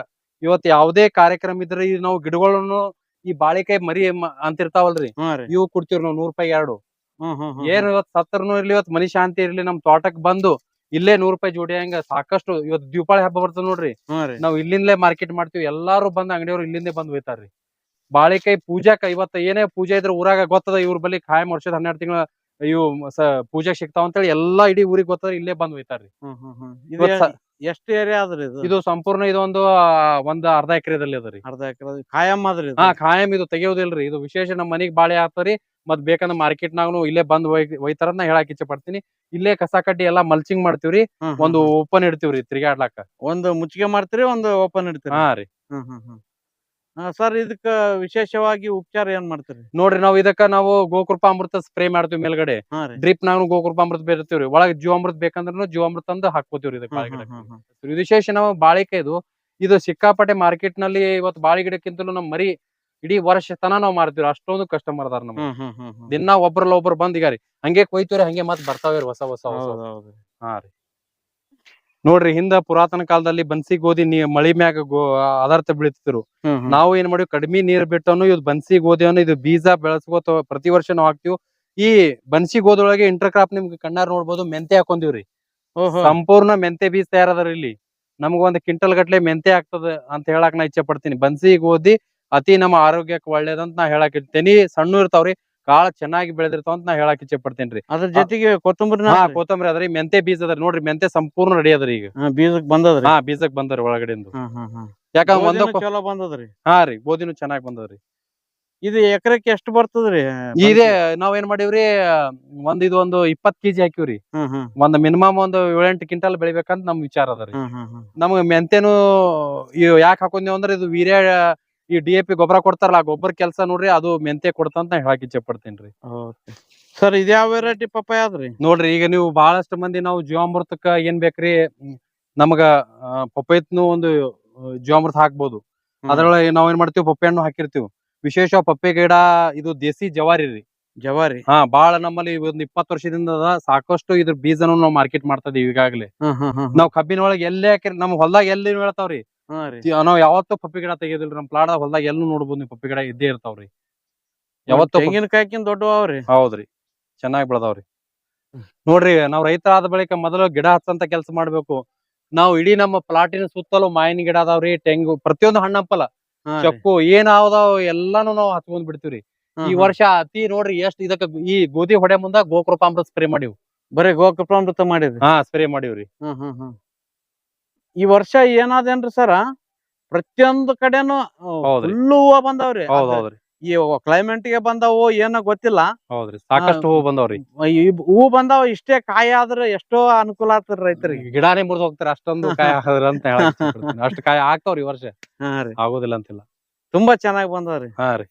ಇವತ್ ಯಾವುದೇ ಕಾರ್ಯಕ್ರಮ ಇದ್ರೆ ಈ ನಾವು ಗಿಡಗಳನ್ನು ಈ ಬಾಳಿಕಾಯಿ ಮರಿ ಮ- ಅಂತಿರ್ತಾವಲ್ರಿ. ಇವು ಕೊಡ್ತೀವ್ರಿ ನಾವು ನೂರ್ ರೂಪಾಯಿ ಎರಡು. ಏನ್ ಇವತ್ ಸತ್ತರ್ನು ಇರ್ಲಿ ಇವತ್ ಮನಿ ಶಾಂತಿ ಇರ್ಲಿ ನಮ್ ತೋಟಕ್ ಬಂದು ಇಲ್ಲೇ ನೂರ್ ರೂಪಾಯಿ ಜೋಡಿ ಹಂಗ ಸಾಕಷ್ಟು ಇವತ್ ದೀಪಾವಳಿ ಹಬ್ಬ ಬರ್ತದ ನೋಡ್ರಿ. ನಾವ್ ಇಲ್ಲಿಂದಲೇ ಮಾರ್ಕೆಟ್ ಮಾಡ್ತೀವಿ. ಎಲ್ಲಾರು ಬಂದ್ ಅಂಗಡಿಯವ್ರು ಇಲ್ಲಿಂದೇ ಬಂದ್ ಒಯ್ತಾರ್ರಿ. ಬಾಳಿಕಾಯಿ ಪೂಜಾಕ ಇವತ್ತ ಏನೇ ಪೂಜೆ ಇದ್ರ ಊರಾಗ ಗೊತ್ತದ ಇವ್ರ ಬಳಿ ಖಾಯಂ ವರ್ಷದ ಹನ್ನೆರಡು ತಿಂಗಳ ಇವು ಪೂಜೆ ಸಿಗ್ತಾವ ಅಂತೇಳಿ ಎಲ್ಲಾ ಇಡೀ ಊರಿಗೆ ಗೊತ್ತದ ಇಲ್ಲೇ ಬಂದ್ ಒಯ್ತಾರ್ರಿ ಎಷ್ಟು ಏರಿಯಾ ಅದ್ರಿ ಇದು? ಇದು ಸಂಪೂರ್ಣ ಇದೊಂದು ಒಂದ್ ಅರ್ಧ ಎಕರೆದಲ್ಲಿ ಅದರಿ ಅರ್ಧ ಎಕರೆ ಖಾಯಂ ಆದ್ರಿ ಇದು. ಹಾ ಖಾಯಂ ಇದು ತೆಗಿಯೋದಿಲ್ರಿ. ಇದು ವಿಶೇಷ ನಮ್ಮ ಮನಿಗ್ ಬಾಳೆ ಆಗ್ತರಿ ಮತ್ ಬೇಕಂದ್ರೆ ಮಾರ್ಕೆಟ್ ನಾಗೂ ಇಲ್ಲೇ ಬಂದ್ ಒಯ್ತಾರನ್ನ ಒಯ್ತಾರ ಹೇಳಕ್ ಇಚ್ಛೆ ಪಡ್ತೀನಿ. ಇಲ್ಲೇ ಕಸ ಕಡ್ಡಿ ಎಲ್ಲಾ ಮಲ್ಚಿಂಗ್ ಮಾಡ್ತೀವ್ರಿ ಒಂದು ಓಪನ್ ಇಡ್ತೀವ್ರಿ ತಿರ್ಗಾಡ್ಲಾಕ ಒಂದು ಮುಚ್ಚಿಗೆ ಮಾಡ್ತೀರಿ ಒಂದು ಓಪನ್ ಇಡ್ತೀರಿ? ಹಾ ರೀ. ಹ್ಮ್, ಹ್ಮ್, ಹ್ಮ್. ಸರ್ ಇದಕ್ಕ ವಿಶೇಷವಾಗಿ ಉಪಚಾರ ಏನ್ ಮಾಡ್ತೀರಿ? ನೋಡ್ರಿ ನಾವು ಇದಕ್ಕ ನಾವು ಗೋಕೃಪಾಮೃತ ಸ್ಪ್ರೇ ಮಾಡ್ತೀವಿ ಮೇಲ್ಗಡೆ. ಡ್ರಿಪ್ ನಾವು ಗೋಕೃಪಾಮೃತ ಬೇರ್ತೀವ್ರಿ ಒಳಗ್ ಜೀವಾಮೃತ ಬೇಕಂದ್ರೂ ಜೀವಾಮೃತ ಅಂದ್ ಹಾಕೋತೀವ್ರಿ ಇದಕ್ಕೆ ವಿಶೇಷ ನಾವು ಬಾಳಿಕೆ ಇದು. ಇದು ಸಿಕ್ಕಾಪಟ್ಟೆ ಮಾರ್ಕೆಟ್ನಲ್ಲಿ ಇವತ್ತು ಬಾಳೆ ಗಿಡಕ್ಕಿಂತಲೂ ನಮ್ ಮರಿ ಇಡೀ ವರ್ಷ ತನ ನಾವ್ ಮಾರ್ತೀವಿ ಅಷ್ಟೊಂದು ಕಸ್ಟಮರ್ ಅದಾರ ನಮ್ ದಿನಾ ಒಬ್ರಲ್ಲ ಒಬ್ರು ಬಂದ್ ಈಗ ರೀ ಹಂಗೆ ಕೊಯ್ತೀವ್ರಿ ಹಂಗೆ ಮತ್ ಬರ್ತಾವ್ರಿ ಹೊಸ ಹೊಸ. ಹಾ ರೀ. ನೋಡ್ರಿ ಹಿಂದ ಪುರಾತನ ಕಾಲದಲ್ಲಿ ಬನ್ಸಿ ಗೋಧಿ ನೀ ಮಳಿ ಮ್ಯಾಗ ಗೋ ಆಧಾರಿತ ಬೀಳ್ತಿದ್ರು. ನಾವು ಏನ್ ಮಾಡಿವಿ ಕಡಿಮೆ ನೀರ್ ಬಿಟ್ಟನು ಇದು ಬನ್ಸಿ ಗೋಧಿಯನ್ನು ಇದು ಬೀಜ ಬೆಳೆಸ್ಕೋತ ಪ್ರತಿ ವರ್ಷ ನಾವು ಹಾಕ್ತಿವಿ. ಈ ಬನ್ಸಿ ಗೋಧಿ ಒಳಗೆ ಇಂಟರ್ ಕ್ರಾಪ್ ನಿಮ್ಗೆ ಕಣ್ಣಾರ್ ನೋಡ್ಬೋದು ಮೆಂತೆ ಹಾಕೊಂಡಿವ್ರಿ. ಸಂಪೂರ್ಣ ಮೆಂತೆ ಬೀಜ ತಯಾರದಾರ ಇಲ್ಲಿ. ನಮ್ಗ ಒಂದ್ ಕ್ವಿಂಟಲ್ ಗಟ್ಲೆ ಮೆಂತೆ ಆಗ್ತದ ಅಂತ ಹೇಳಕ್ ನಾ ಇಚ್ಛೆ ಪಡ್ತೀನಿ. ಬನ್ಸಿ ಗೋಧಿ ಅತಿ ನಮ್ಮ ಆರೋಗ್ಯಕ್ಕೆ ಒಳ್ಳೇದಂತ ನಾ ಹೇಳಕ್ ಇರ್ತೇನಿ. ತೆನಿ ಸಣ್ಣ ಇರ್ತಾವ್ರಿ. ಕಾಳ ಚೆನ್ನಾಗಿ ಬೆಳೆದಿರ್ತಾವ ಅಂತ ನಾ ಹೇಳಕ್ ಇಚ್ಛೆ ಪಡ್ತೇನ್ರಿ ಅದ್ರ ಜೊತೆಗೆ ಕೊತ್ತಂಬರಿ ಕೊತ್ತಂಬರಿ ಅದ್ರಿ ಮೆಂತೆ ಬೀಜ ಅದ್ರಿ ನೋಡ್ರಿ ಮೆಂತೆ ಸಂಪೂರ್ಣ ರೆಡಿ ಅದ್ರಿ ಈಗ. ಬೀಜಕ್ ಬಂದದ್ರಿ. ಹಾ ಬೀಜಕ್ ಬಂದ್ರಿ ಒಳಗಡೆಯಿಂದ ಯಾಕಂದ್ರೆ ಒಂದ ಚಲೋ ಬಂದದ್ರಿ. ಹಾ ರೀ ಗೋಧಿನೂ ಚೆನ್ನಾಗಿ ಬಂದದ್ರಿ. ಇದು ಎಕರೆಕ್ಕೆ ಎಷ್ಟು ಬರ್ತದ್ರಿ? ಇದೇ ನಾವ್ ಏನ್ ಮಾಡೀವ್ರಿ ಒಂದ್ ಇದು ಒಂದು ಇಪ್ಪತ್ ಕೆಜಿ ಹಾಕಿವ್ರಿ. ಒಂದ್ ಮಿನಿಮಮ್ ಒಂದು ಏಳೆಂಟು ಕ್ವಿಂಟಲ್ ಬೆಳಿಬೇಕಂತ ನಮ್ ವಿಚಾರ ಅದ ರೀ. ನಮ್ಗ ಮೆಂತೆನು ಯಾಕೆ ಹಾಕೊಂದೇವ್ ಅಂದ್ರ ಇದು ವೀರ್ಯ ಈ ಡಿ ಎ ಪಿ ಗೊಬ್ಬರ ಕೊಡ್ತಾರಲ್ಲ ಆ ಗೊಬ್ಬರ ಕೆಲಸ ನೋಡ್ರಿ ಅದು ಮೆಂತೆ ಕೊಡ್ತಂತ ಹೇಳಕ್ ಇಚ್ಛೆ ಪಡ್ತೇನ್ರಿ. ಸರ್ ಇದ್ಯಾವ ವೆರೈಟಿ ಪಪ್ಪಾಯ ಅದ್ರಿ? ನೋಡ್ರಿ ಈಗ ನೀವು ಬಹಳಷ್ಟು ಮಂದಿ ನಾವು ಜೀವಾಮೃತಕ್ಕ ಏನ್ ಬೇಕ್ರಿ ನಮಗ ಪಪ್ಪಾಯತ್ನು ಒಂದು ಜೀವಾಮೃತ ಹಾಕ್ಬೋದು. ಅದ್ರೊಳಗೆ ನಾವ್ ಏನ್ ಮಾಡ್ತೀವಿ ಪಪ್ಪೆ ಹಣ್ಣು ಹಾಕಿರ್ತೀವಿ. ವಿಶೇಷ ಪಪ್ಪೆ ಗಿಡ ಇದು ದೇಸಿ ಜವಾರಿ ರೀ. ಜವಾರಿ? ಹಾ ಬಾಳ ನಮ್ಮಲ್ಲಿ ಒಂದ್ ಇಪ್ಪತ್ತು ವರ್ಷದಿಂದ ಅದ ಸಾಕಷ್ಟು ಇದ್ರ ಬೀಜನು ನಾವು ಮಾರ್ಕೆಟ್ ಮಾಡ್ತಾ ಇದೀವಿ ಈಗಾಗಲೇ. ನಾವ್ ಕಬ್ಬಿನ ಒಳಗೆ ಎಲ್ಲೇ ಹಾಕಿರಿ ನಮ್ ಹೊಲ್ದಾಗ ಎಲ್ಲಿ ಹೇಳ್ತಾವ್ರಿ ರೀ ನಾವ್ ಯಾವತ್ತೂ ಪಪ್ಪಿ ಗಿಡ ತೆಗಿಯೋದಿಲ್ರಿ ನಮ್ ಪ್ಲಾಟ್ ಹೊಲ್ದಾಗ ಎಲ್ಲೂ ನೋಡ್ಬೋದು ನೀವು ಪಪ್ಪಿ ಗಿಡ ಇದ್ದೇ ಇರ್ತಾವ್ರಿ. ಯಾವತ್ತೂ ತೆಂಗಿನಕಾಯಿಕಿನ್ ದೊಡ್ಡ ಅವ್ರಿ ಹೌದ್ರಿ. ಚೆನ್ನಾಗಿ ಬೆಳದಾವ್ರಿ. ನೋಡ್ರಿ ನಾವ್ ರೈತರ ಆದ ಬಳಿಕ ಮೊದಲು ಗಿಡ ಹಚ್ಚಂತ ಕೆಲಸ ಮಾಡ್ಬೇಕು. ನಾವು ಇಡೀ ನಮ್ಮ ಪ್ಲಾಟಿನ ಸುತ್ತಲೂ ಮಾಯಿನ ಗಿಡ ಅದಾವ್ರಿ ತೆಂಗು ಪ್ರತಿಯೊಂದು ಹಣ್ಣಪ್ಪಲ ಚಕ್ಕು ಏನ್ ಅದಾವ ಎಲ್ಲಾನು ನಾವು ಹಚ್ಕೊಂಡ್ ಬಿಡ್ತೀವ್ರಿ. ಈ ವರ್ಷ ಅತಿ ನೋಡ್ರಿ ಎಷ್ಟ್ ಇದಕ್ಕ ಈ ಗೋಧಿ ಹೊಡೆ ಮುಂದ ಗೋಕೃಪಾಮೃತ ಸ್ಪ್ರೇ ಮಾಡಿವ್. ಬರೀ ಗೋಕೃಪಾಮೃತ ಮಾಡಿದ್ರಿ ಹಾ ಸ್ಪ್ರೇ ಮಾಡಿವ್ರಿ. ಹ್ಮ್ ಹ್ಮ್ ಹ್ಮ್ ಈ ವರ್ಷ ಏನಾದೇನ್ರಿ ಸರ? ಪ್ರತಿಯೊಂದು ಕಡೆನು. ಫುಲ್ಲು ಹೂವ ಬಂದಾವ್ರಿ. ಈ ಕ್ಲೈಮೇಟ್ಗೆ ಬಂದಾವು ಏನೋ ಗೊತ್ತಿಲ್ಲ. ಹೌದ್ರಿ. ಸಾಕಷ್ಟು ಹೂ ಬಂದವ್ರಿ. ಹೂ ಬಂದಾವ ಇಷ್ಟೇ ಕಾಯಿ ಆದ್ರೆ ಎಷ್ಟೋ ಅನುಕೂಲ ಆಗ್ತದ ರೈತರಿಗೆ. ಗಿಡಾನೇ ಮುರಿದು ಹೋಗ್ತಾರೆ ಅಷ್ಟೊಂದು ಕಾಯಿ ಅಂತ. ಅಷ್ಟು ಕಾಯಿ ಆಗ್ತಾವ್ರಿ ಈ ವರ್ಷ. ಆಗೋದಿಲ್ಲ ಅಂತಿಲ್ಲ. ತುಂಬಾ ಚೆನ್ನಾಗಿ ಬಂದವ್ರಿ. ಹಾ ರೀ.